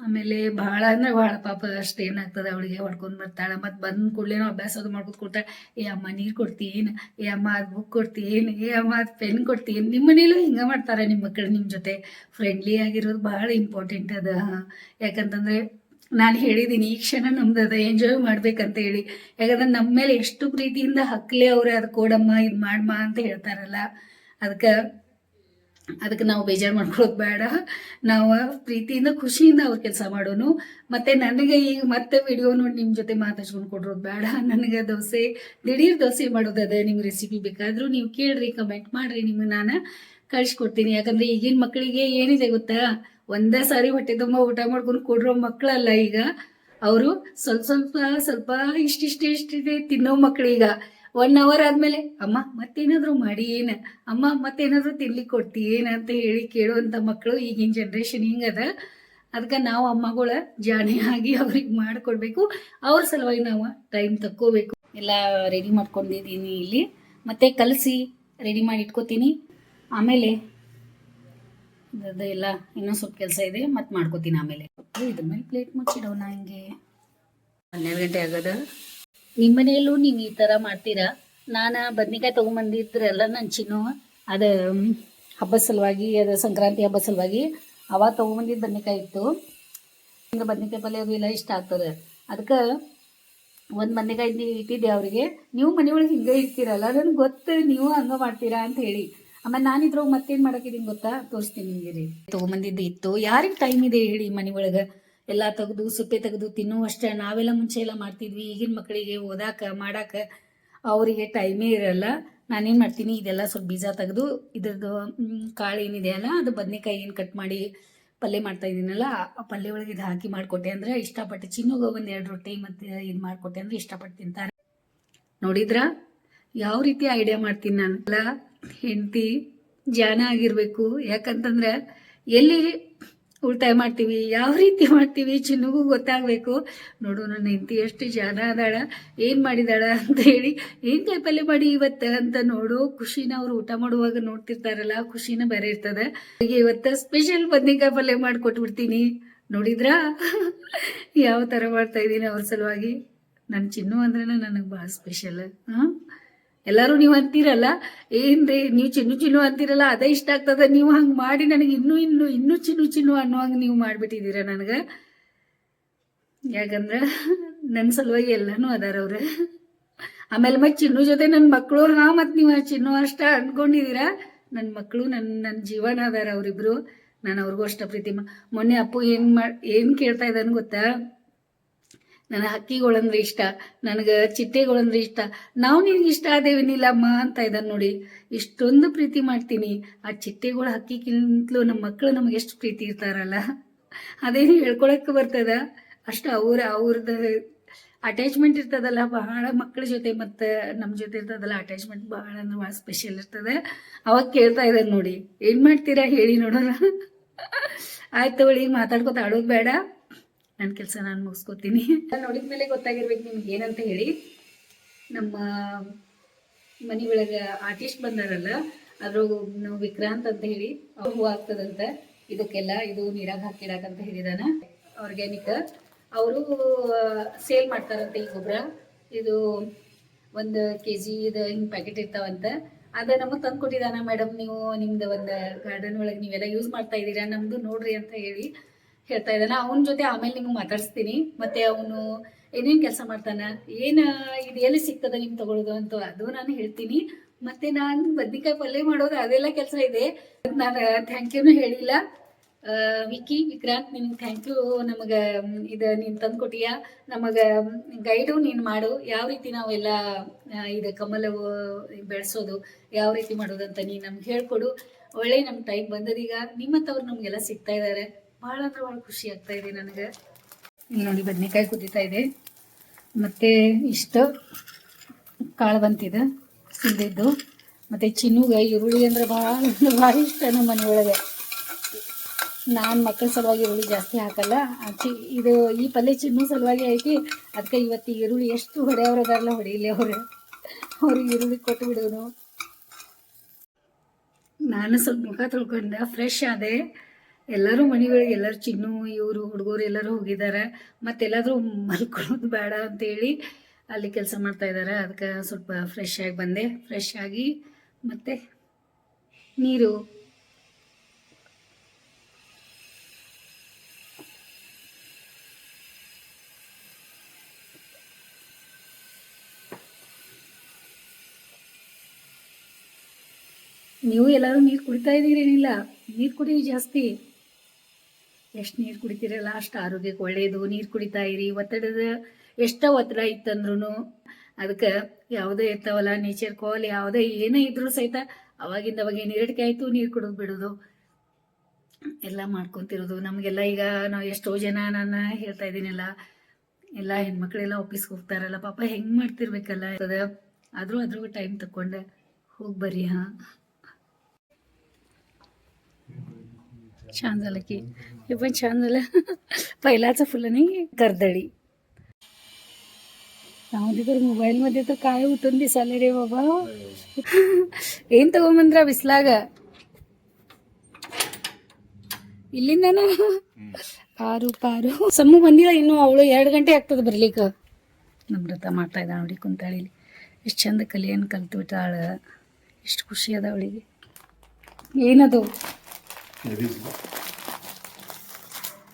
ಆಮೇಲೆ ಭಾಳ ಅಂದ್ರೆ ಭಾಳ ಪಾಪ ಅಷ್ಟು ಏನಾಗ್ತದೆ ಅವಳಿಗೆ ಹೊಡ್ಕೊಂಡ್ ಬರ್ತಾಳ. ಮತ್ತು ಬಂದ ಕೂಡಲೇನೋ ಅಭ್ಯಾಸ ಅದು ಮಾಡ್ಕೊತ ಕೊಡ್ತಾಳೆ. ಏ ಅಮ್ಮ ನೀರು ಕೊಡ್ತೀನಿ ಏ ಅಮ್ಮ ಅದು ಬುಕ್ ಕೊಡ್ತೀನಿ ಏ ಅಮ್ಮ ಅದು ಪೆನ್ ಕೊಡ್ತೀನಿ ನಿಮ್ಮ ಮನೇಲೂ ಹಿಂಗೆ ಮಾಡ್ತಾರೆ ನಿಮ್ಮ ಮಕ್ಕಳು ನಿಮ್ಮ ಜೊತೆ. ಫ್ರೆಂಡ್ಲಿ ಆಗಿರೋದು ಭಾಳ ಇಂಪಾರ್ಟೆಂಟ್ ಅದ. ಯಾಕಂತಂದ್ರೆ ನಾನು ಹೇಳಿದ್ದೀನಿ ಈ ಕ್ಷಣ ನಮ್ದು ಅದ ಎಂಜಾಯ್ ಮಾಡ್ಬೇಕಂತ ಹೇಳಿ ಯಾಕಂದ್ರೆ ನಮ್ಮ ಮೇಲೆ ಎಷ್ಟು ಪ್ರೀತಿಯಿಂದ ಹಕ್ಲೆ ಅವ್ರೆ, ಅದು ಕೊಡಮ್ಮ, ಇದು ಮಾಡಮ್ಮ ಅಂತ ಹೇಳ್ತಾರಲ್ಲ ಅದಕ್ಕೆ ಅದಕ್ಕೆ ನಾವು ಬೇಜಾರು ಮಾಡ್ಕೊಳ್ಳೋದು ಬೇಡ. ನಾವು ಪ್ರೀತಿಯಿಂದ, ಖುಷಿಯಿಂದ ಅವ್ರ ಕೆಲಸ ಮಾಡೋನು. ಮತ್ತೆ ನನಗೆ ಈಗ ಮತ್ತೆ ವಿಡಿಯೋ ನೋಡಿ ನಿಮ್ಮ ಜೊತೆ ಮಾತಾಡ್ಸ್ಕೊಂಡು ಕೊಡೋದು ಬೇಡ. ನನಗೆ ದೋಸೆ, ದಿಢೀರ್ ದೋಸೆ ಮಾಡೋದದ ನಿಮ್ಗೆ ರೆಸಿಪಿ ಬೇಕಾದರೂ ನೀವು ಕೇಳ್ರಿ ಕಮೆಂಟ್ ಮಾಡ್ರಿ, ನಿಮ್ಗೆ ನಾನು ಕಳಿಸ್ಕೊಡ್ತೀನಿ. ಯಾಕಂದ್ರೆ ಈಗಿನ ಮಕ್ಕಳಿಗೆ ಏನಿದೆ ಗೊತ್ತಾ? ಒಂದೇ ಸಾರಿ ಹೊಟ್ಟೆ ತುಂಬ ಊಟ ಮಾಡ್ಕೊಂಡು ಕೊಡ್ರೋ ಮಕ್ಕಳಲ್ಲ ಈಗ. ಅವರು ಸ್ವಲ್ಪ ಸ್ವಲ್ಪ ಸ್ವಲ್ಪ ಇಷ್ಟಿಷ್ಟೇ ಇಷ್ಟಿದೆ ತಿನ್ನೋ ಮಕ್ಕಳೀಗ ಒನ್ ಅವರ್ ಆದ್ಮೇಲೆ, ಅಮ್ಮ, ಮತ್ತೇನಾದರೂ ಮಾಡಿ ಏನು? ಅಮ್ಮ, ಮತ್ತೇನಾದರೂ ತಿನ್ಲಿಕ್ಕೆ ಕೊಡ್ತಿ ಏನು? ಅಂತ ಹೇಳಿ ಕೇಳುವಂಥ ಮಕ್ಕಳು ಈಗಿನ ಜನ್ರೇಷನ್ ಹಿಂಗದ. ಅದಕ್ಕೆ ನಾವು ಅಮ್ಮಗಳ ಜಾಣೆ ಆಗಿ ಅವ್ರಿಗೆ ಮಾಡಿಕೊಡ್ಬೇಕು. ಅವ್ರ ಸಲುವಾಗಿ ನಾವು ಟೈಮ್ ತಕ್ಕೋಬೇಕು. ಎಲ್ಲ ರೆಡಿ ಮಾಡ್ಕೊಂಡಿದ್ದೀನಿ ಇಲ್ಲಿ. ಮತ್ತೆ ಕಲಸಿ ರೆಡಿ ಮಾಡಿ ಇಟ್ಕೋತೀನಿ. ಆಮೇಲೆ ಇದ್ರದ್ದು ಎಲ್ಲ ಇನ್ನೂ ಸ್ವಲ್ಪ ಕೆಲಸ ಇದೆ ಮತ್ತೆ ಮಾಡ್ಕೋತೀನಿ ಆಮೇಲೆ. ಇದ್ರ ಮೇಲೆ ಪ್ಲೇಟ್ ಮುಚ್ಚಿಡೋಣ ಹಿಂಗೆ. ಹನ್ನೆರಡು ಗಂಟೆ ಆಗದ? ನಿಮ್ಮ ಮನೆಯಲ್ಲೂ ನೀವು ಈ ತರ ಮಾಡ್ತೀರಾ? ನಾನು ಬದ್ನಿಕಾಯಿ ತೊಗೊಂಬಂದಿದ್ರಲ್ಲ ನನ್ನ ಚಿನ್ನು ಅದ ಹಬ್ಬ ಹಬ್ಬದ ಸಲುವಾಗಿ ಅದ ಸಂಕ್ರಾಂತಿ ಹಬ್ಬದ ಸಲುವಾಗಿ ಅವಾಗ ತೊಗೊಂಬಂದಿದ್ದು ಬದ್ನಿಕಾಯಿ ಇತ್ತು. ಹಿಂಗೆ ಬದ್ನಿಕಾಯಿ ಪಲ್ಯ ಅವೆಲ್ಲ ಇಷ್ಟ ಆಗ್ತದೆ. ಅದಕ್ಕೆ ಒಂದು ಬದ್ನಿಕಾಯಿ ಇಟ್ಟಿದ್ದೆ ಅವರಿಗೆ ನೀವು ಮನೆಯೊಳಗೆ ಹಿಂಗೆ ಇರ್ತೀರಲ್ಲ ನನಗೆ ಗೊತ್ತು ನೀವು ಹಂಗೆ ಮಾಡ್ತೀರಾ ಅಂತ ಹೇಳಿ. ಆಮೇಲೆ ನಾನು ಮತ್ತೇನ್ ಮಾಡಕ್ಕಿದ್ದೀನಿ ಗೊತ್ತಾ? ತೋರಿಸ್ತೀನಿ ನಿಮಗೆ ರೀ ತೊಗೊಂಬಂದಿದ್ದು ಇತ್ತು. ಯಾರಿಗೆ ಟೈಮ್ ಇದೆ ಹೇಳಿ ಮನೆ ಒಳಗೆ? ಎಲ್ಲ ತೆಗೆದು, ಸುಪ್ಪೆ ತೆಗೆದು ತಿನ್ನೋ ಅಷ್ಟೇ ನಾವೆಲ್ಲ ಮುಂಚೆ ಎಲ್ಲ ಮಾಡ್ತಿದ್ವಿ. ಈಗಿನ ಮಕ್ಕಳಿಗೆ ಓದಾಕ, ಮಾಡಾಕ ಅವರಿಗೆ ಟೈಮೇ ಇರಲ್ಲ. ನಾನೇನು ಮಾಡ್ತೀನಿ? ಇದೆಲ್ಲ ಸ್ವಲ್ಪ ಬೀಜ ತೆಗೆದು, ಇದ್ರದ್ದು ಕಾಳು ಏನಿದೆ ಅಲ್ಲ, ಅದು ಬದನೆಕಾಯಿ ಏನು ಕಟ್ ಮಾಡಿ ಪಲ್ಯ ಮಾಡ್ತಾ ಇದ್ದೀನಲ್ಲ ಆ ಪಲ್ಯ ಒಳಗೆ ಇದು ಹಾಕಿ ಮಾಡಿಕೊಟ್ಟೆ ಅಂದ್ರೆ ಇಷ್ಟಪಟ್ಟು ಚಿನ್ನೋಗ ಒಂದು ಎರಡು ರೊಟ್ಟಿ ಮತ್ತು ಇದು ಮಾಡಿಕೊಟ್ಟೆ ಅಂದ್ರೆ ಇಷ್ಟಪಟ್ಟು ತಿಂತಾರೆ. ನೋಡಿದ್ರ? ಯಾವ ರೀತಿ ಐಡಿಯಾ ಮಾಡ್ತೀನಿ ನಾನು? ಅಲ್ಲ ಹೆಂಡತಿ, ಜಾನ ಆಗಿರಬೇಕು. ಯಾಕಂತಂದ್ರೆ ಎಲ್ಲಿ ಉಳಿತಾಯ ಮಾಡ್ತೀವಿ, ಯಾವ ರೀತಿ ಮಾಡ್ತೀವಿ ಚಿನ್ನಗೂ ಗೊತ್ತಾಗಬೇಕು. ನೋಡು, ನನ್ನ ಹೆಂಡತಿ ಎಷ್ಟು ಜಾನ ಅದಾಳ, ಏನು ಮಾಡಿದಾಳ ಅಂತ ಹೇಳಿ ಏನು ಕಾಯಿ ಪಲ್ಯ ಮಾಡಿ ಇವತ್ತು ಅಂತ ನೋಡು. ಖುಷಿನ ಅವ್ರು ಊಟ ಮಾಡುವಾಗ ನೋಡ್ತಿರ್ತಾರಲ್ಲ, ಖುಷಿನ ಬೇರೆ ಇರ್ತದೆ. ಹೀಗೆ ಇವತ್ತು ಸ್ಪೆಷಲ್ ಬದ್ನಿಕಾಯಿ ಪಲ್ಯ ಮಾಡಿ ಕೊಟ್ಬಿಡ್ತೀನಿ ನೋಡಿದ್ರಾ? ಯಾವ ಥರ ಮಾಡ್ತಾ ಇದ್ದೀನಿ ಅವ್ರ ಸಲುವಾಗಿ. ನನ್ನ ಚಿನ್ನು ಅಂದ್ರೆ ನನಗೆ ಭಾಳ ಸ್ಪೆಷಲ್ ಹಾಂ? ಎಲ್ಲರೂ ನೀವು ಅಂತೀರಲ್ಲ, ಏನ್ರಿ, ನೀವು ಚಿನ್ನು ಚಿನ್ನು ಅಂತೀರಲ್ಲ, ಅದೇ ಇಷ್ಟ ಆಗ್ತದ, ನೀವು ಹಂಗೆ ಮಾಡಿ ನನಗೆ ಇನ್ನೂ ಇನ್ನೂ ಇನ್ನೂ ಚಿನ್ನು ಚಿನ್ನು ಅನ್ನೋ ಹಂಗೆ ನೀವು ಮಾಡಿಬಿಟ್ಟಿದ್ದೀರ ನನಗೆ? ಯಾಕಂದ್ರೆ ನನ್ನ ಸಲುವಾಗಿ ಎಲ್ಲನೂ ಅದಾರ ಅವ್ರೆ. ಆಮೇಲೆ ಮತ್ತೆ ಚಿನ್ನು ಜೊತೆ ನನ್ನ ಮಕ್ಕಳು ಹಾ ಮತ್ತು ನೀವು ಚಿನ್ನು ಅಷ್ಟ ಅನ್ಕೊಂಡಿದ್ದೀರಾ? ನನ್ನ ಮಕ್ಕಳು ನನ್ನ ನನ್ನ ಜೀವನ ಅದಾರ ಅವರಿಬ್ರು. ನಾನು ಅವ್ರಿಗೂ ಅಷ್ಟ ಪ್ರೀತಿ ಮೊನ್ನೆ ಅಪ್ಪು ಏನು ಮಾಡಿ ಏನು ಕೇಳ್ತಾ ಇದ್ದಾನೆ ಗೊತ್ತಾ? ನನ್ನ ಹಕ್ಕಿಗಳಂದ್ರೆ ಇಷ್ಟ, ನನಗೆ ಚಿಟ್ಟೆಗಳಂದ್ರೆ ಇಷ್ಟ. ನಾವು ನಿನ್ಗೆ ಇಷ್ಟ ಆದೇವೇನಿಲ್ಲಮ್ಮ ಅಂತ ಇದ್ದಾನೆ ನೋಡಿ. ಇಷ್ಟೊಂದು ಪ್ರೀತಿ ಮಾಡ್ತೀನಿ. ಆ ಚಿಟ್ಟೆಗಳು ಹಕ್ಕಿಗಿಂತಲೂ ನಮ್ಮ ಮಕ್ಕಳು ನಮ್ಗೆ ಎಷ್ಟು ಪ್ರೀತಿ ಇರ್ತಾರಲ್ಲ? ಅದೇನು ಹೇಳ್ಕೊಳಕ್ಕೆ ಬರ್ತದ? ಅಷ್ಟು ಅವ್ರ ಅವ್ರದ್ದು ಅಟ್ಯಾಚ್ಮೆಂಟ್ ಇರ್ತದಲ್ಲ, ಬಹಳ ಮಕ್ಕಳ ಜೊತೆ ಮತ್ತು ನಮ್ಮ ಜೊತೆ ಇರ್ತದಲ್ಲ ಅಟ್ಯಾಚ್ಮೆಂಟ್ ಬಹಳ ಅಂದ್ರೆ ಭಾಳ ಸ್ಪೆಷಲ್ ಇರ್ತದೆ. ಅವಾಗ ಕೇಳ್ತಾ ಇದ್ದಾನೆ ನೋಡಿ. ಏನು ಮಾಡ್ತೀರಾ ಹೇಳಿ ನೋಡೋಣ. ಆಯ್ತು ಅವಳಿಗೆ ಮಾತಾಡ್ಕೊತ ಆಡೋದು ಬೇಡ. ನನ್ನ ಕೆಲಸ ನಾನು ಮುಗಿಸ್ಕೊತೀನಿ. ನೋಡಿದ ಮೇಲೆ ಗೊತ್ತಾಗಿರ್ಬೇಕು ನಿಮ್ಗೆ ಏನಂತ ಹೇಳಿ. ನಮ್ಮ ಮನೆ ಒಳಗೆ ಆರ್ಟಿಸ್ಟ್ ಬಂದಾರಲ್ಲ ಅದ್ರಾಗ ವಿಕ್ರಾಂತ್ ಅಂತ ಹೇಳಿ, ಅವ್ರು ಹೂ ಆಗ್ತದಂತ ಇದಕ್ಕೆಲ್ಲ ಇದು ನೀರಾಗ ಹಾಕಿಡಾಕಂತ ಹೇಳಿದಾನ ಆರ್ಗ್ಯಾನಿಕ್ ಅವರು ಸೇಲ್ ಮಾಡ್ತಾರಂತೆ ಈ ಗೊಬ್ಬರ ಇದು ಒಂದು ಕೆ ಜಿ ಇದು ಹಿಂಗೆ ಪ್ಯಾಕೆಟ್ ಇರ್ತಾವಂತ. ಅದ ನಮಗೆ ತಂದು ಕೊಟ್ಟಿದ್ದಾನ ಮೇಡಮ್ ನೀವು, ನಿಮ್ದು ಒಂದು ಗಾರ್ಡನ್ ಒಳಗೆ ನೀವೆಲ್ಲ ಯೂಸ್ ಮಾಡ್ತಾ ಇದ್ದೀರಾ, ನಮ್ದು ನೋಡ್ರಿ ಅಂತ ಹೇಳಿ. ಹೇಳ್ತಾ ಇದ್ದಾನೆ. ಅವನ ಜೊತೆ ಆಮೇಲೆ ನಿಮ್ಗೆ ಮಾತಾಡಿಸ್ತೀನಿ. ಮತ್ತೆ ಅವನು ಏನೇನ್ ಕೆಲಸ ಮಾಡ್ತಾನ, ಏನು ಇದು ಎಲ್ಲಿ ಸಿಗ್ತದೆ ನಿಮ್ ತಗೊಳ್ಳೋದು ಅಂತ ಅದು ನಾನು ಹೇಳ್ತೀನಿ. ಮತ್ತೆ ನಾನು ಬದ್ನಿಕಾಯಿ ಪಲ್ಯ ಮಾಡೋದು ಅದೆಲ್ಲ ಕೆಲಸ ಇದೆ. ನಾನು ಥ್ಯಾಂಕ್ ಯೂನು ಹೇಳಿಲ್ಲ. ವಿಕಿ ವಿಕ್ರಾಂತ್, ನಿನ್ಗೆ ಥ್ಯಾಂಕ್ ಯು ನಮಗೆ, ಇದು ನೀನು ತಂದ್ಕೊಟ್ಟಿಯ. ನಮಗೆ ಗೈಡು ನೀನು ಮಾಡು. ಯಾವ ರೀತಿ ನಾವೆಲ್ಲ ಇದ ಇದು ಕಮಲ ಬೆಳೆಸೋದು, ಯಾವ ರೀತಿ ಮಾಡೋದು ಅಂತ ನೀನು ನಮ್ಗೆ ಹೇಳ್ಕೊಡು. ಒಳ್ಳೆ ನಮ್ಮ ಟೈಮ್ ಬಂದದೀಗ. ನಿಮ್ಮಂಥವ್ರು ನಮಗೆಲ್ಲ ಸಿಗ್ತಾ ಇದ್ದಾರೆ ಭಾಳ ಅಂದ್ರೆ ಭಾಳ ಖುಷಿ ಆಗ್ತಾ ಇದೆ ನನಗೆ. ನೋಡಿ ಬದನೆಕಾಯಿ ಕುದೀತಾ ಇದೆ. ಮತ್ತೆ ಇಷ್ಟು ಕಾಳು ಬಂತಿದೆ ಸಿದ್ದಿದ್ದು ಮತ್ತೆ ಚಿನ್ನುಗೆ, ಈರುಳ್ಳಿ ಅಂದ್ರೆ ಭಾಳ ಭಾಳ ಇಷ್ಟ ನಮ್ಮ ಮನೆಯೊಳಗೆ. ನಾನು ಮಕ್ಕಳ ಸಲುವಾಗಿ ಈರುಳ್ಳಿ ಜಾಸ್ತಿ ಹಾಕಲ್ಲ. ಚಿ ಇದು ಈ ಪಲ್ಯ ಚಿನ್ನು ಸಲುವಾಗಿ ಐತಿ ಅದಕ್ಕೆ ಇವತ್ತು ಈರುಳ್ಳಿ ಎಷ್ಟು ಹೊಡೆಯವ್ರ ಅದಾರಲ್ಲ ಹೊಡೆಯಲಿ ಅವ್ರು ಅವ್ರಿಗೆ ಈರುಳ್ಳಿ ಕೊಟ್ಟು ಬಿಡೋನು. ನಾನು ಸ್ವಲ್ಪ ಮುಖ ತೊಳ್ಕೊಂಡೆ ಫ್ರೆಶ್ ಆದೆ. ಎಲ್ಲರೂ ಮನೆಗಳಿಗೆ, ಎಲ್ಲರೂ ಚಿನ್ನು, ಇವರು ಹುಡುಗರು ಎಲ್ಲರೂ ಹೋಗಿದ್ದಾರೆ. ಮತ್ತೆಲ್ಲಾದರೂ ಮಲ್ಕೊಳ್ಳೋದು ಬೇಡ ಅಂತೇಳಿ ಅಲ್ಲಿ ಕೆಲಸ ಮಾಡ್ತಾ ಇದ್ದಾರೆ. ಅದಕ್ಕೆ ಸ್ವಲ್ಪ ಫ್ರೆಶ್ ಆಗಿ ಬಂದೆ. ಫ್ರೆಶ್ ಆಗಿ ಮತ್ತೆ ನೀರು. ನೀವು ಎಲ್ಲರೂ ನೀರು ಕುಡಿತಾ ಇದ್ದೀರೇನಿಲ್ಲ? ನೀರು ಕುಡಿ ಜಾಸ್ತಿ. ಎಷ್ಟು ನೀರು ಕುಡಿತೀರಲ್ಲ, ಅಷ್ಟು ಆರೋಗ್ಯಕ್ಕೆ ಒಳ್ಳೆಯದು ನೀರು ಕುಡಿತಾ ಇರಿ. ಒತ್ತಡದ ಎಷ್ಟೋ ಒತ್ತಡ ಇತ್ತಂದ್ರೂ ಅದಕ್ಕೆ ಯಾವುದೇ ಇರ್ತಾವಲ್ಲ ನೇಚರ್ ಕಾಲ್ ಯಾವುದೇ ಏನೇ ಇದ್ರೂ ಸಹಿತ ಅವಾಗಿಂದ ಅವಾಗ ನೀರಡಿಕೆ ಆಯಿತು, ನೀರು ಕುಡಿದು ಬಿಡೋದು. ಎಲ್ಲ ಮಾಡ್ಕೊತಿರೋದು. ನಮಗೆಲ್ಲ ಈಗ ನಾವು ಎಷ್ಟೋ ಜನ ನಾನು ಹೇಳ್ತಾ ಇದ್ದೀನಲ್ಲ, ಎಲ್ಲ ಹೆಣ್ಮಕ್ಳೆಲ್ಲ ಆಫೀಸ್ಗೆ ಹೋಗ್ತಾರಲ್ಲ, ಪಾಪ ಹೆಂಗೆ ಮಾಡ್ತಿರ್ಬೇಕಲ್ಲ. ಆದರೂ ಅದ್ರಾಗ ಟೈಮ್ ತಗೊಂಡೆ ಹೋಗಿ ಬರ್ರಿ, ಹಾಂ. छान झालं की हे पण छान झालं पहिलाचं फुलं नाही कर्दळी त्यामध्ये तर मोबाईलमध्ये तर काय उठून दिसाले रे बाबा ಏನ್ ತಗೊಂಬಂದ್ರ ಬಿಸ್ಲಾಗ ಇಲ್ಲಿಂದನ ಪಾರು ಪಾರು ಸಮ್ಮು ಬಂದಿಲ್ಲ ಇನ್ನು ಅವಳು ಎರಡು ಗಂಟೆ ಆಗ್ತದೆ ಬರ್ಲಿಕ್ಕೆ ನಮ್ರತ ಮಾಡ್ತಾ ಇದ್ದಾಳೆ ನೋಡಿ ಕುಂತಾಳಿ ಇಲ್ಲಿ ಎಷ್ಟು ಚಂದ ಕಲಿಯನ್ನು ಕಲ್ತು ಬಿಟ್ಟಾಳ ಎಷ್ಟು ಖುಷಿ ಅದ ಅವಳಿಗೆ ಏನದು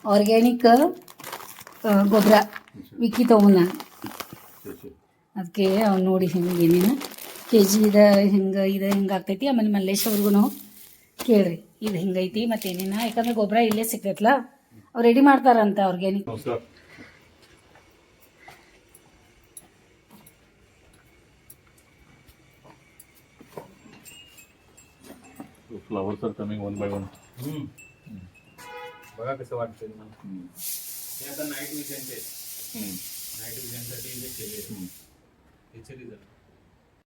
ಆರ್ಗ್ಯಾನಿಕ್ uh, ಗೊಬ್ಬರ ವಿಕ್ಕಿ ತೊಗೊಂಡು ಅದಕ್ಕೆ ಅವ್ನು ನೋಡಿ ಹಿಂಗೆ ಏನೇನು. ಕೆ ಜಿ ಇದು ಹಿಂಗೆ ಇದು ಹಿಂಗೆ ಆಗ್ತೈತಿ. ಆಮೇಲೆ ಮಲ್ಲೇಶ್ ಕೇಳ್ರಿ ಕೇಳಿರಿ ಇದು ಹಿಂಗೈತಿ ಮತ್ತೆ ಏನೇನ. ಯಾಕಂದ್ರೆ ಗೊಬ್ಬರ ಇಲ್ಲೇ ಸಿಕ್ಕೈತಲ್ಲ ಅವ್ರು ರೆಡಿ ಮಾಡ್ತಾರಂತ organic flowers are coming one by one हम्म. बघा कसं वाटतंय तुम्हाला हे आता नाईट विजनचे नाईट विजनसाठी जे केले त्याचे रिझल्ट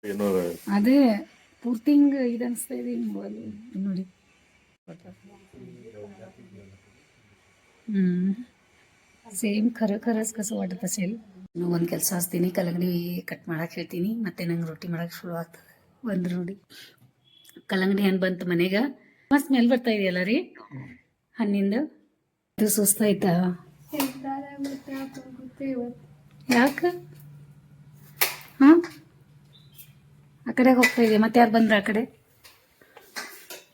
ಏನೋ ಅದೇ ಪೂರ್ತಿ ಹಿಂಗೆ ಇದು ಅನಿಸ್ತಾ ಇದೆ ಹಿಂಗೆ ಮೊಬೈಲ್ ನೋಡಿ ಹ್ಞೂ ಸೇಮ್ ಖರ ಖರಸ್ ಕಸ ವಾಟತ್ ಅಸೇಲ್ ನಾನು ಒಂದು ಕೆಲಸ ಹಚ್ತೀನಿ ಕಲ್ಲಂಗಡಿ ಕಟ್ ಮಾಡಕ್ಕೆ ಹೇಳ್ತೀನಿ ಮತ್ತೆ ನಂಗೆ ರೊಟ್ಟಿ ಮಾಡಕ್ಕೆ ಶುರು ಆಗ್ತದೆ ಒಂದು ನೋಡಿ ಕಲ್ಲಂಗಡಿ ಹಣ್ಣು ಬಂತು ಮನೆಗೆ ಮಸ್ತ್ ಸ್ಮೆಲ್ ಬರ್ತಾ ಇದೆಯಲ್ಲ ರೀ ಹಣ್ಣಿಂದ ಇದು ಸುಸ್ತಾಯ್ತಾ ಯಾಕೆ ಹಾಂ ಆ ಕಡೆ ಹೋಗ್ತಾ ಇದೆ ಮತ್ತೆ ಯಾರು ಬಂದ್ರು ಆ ಕಡೆ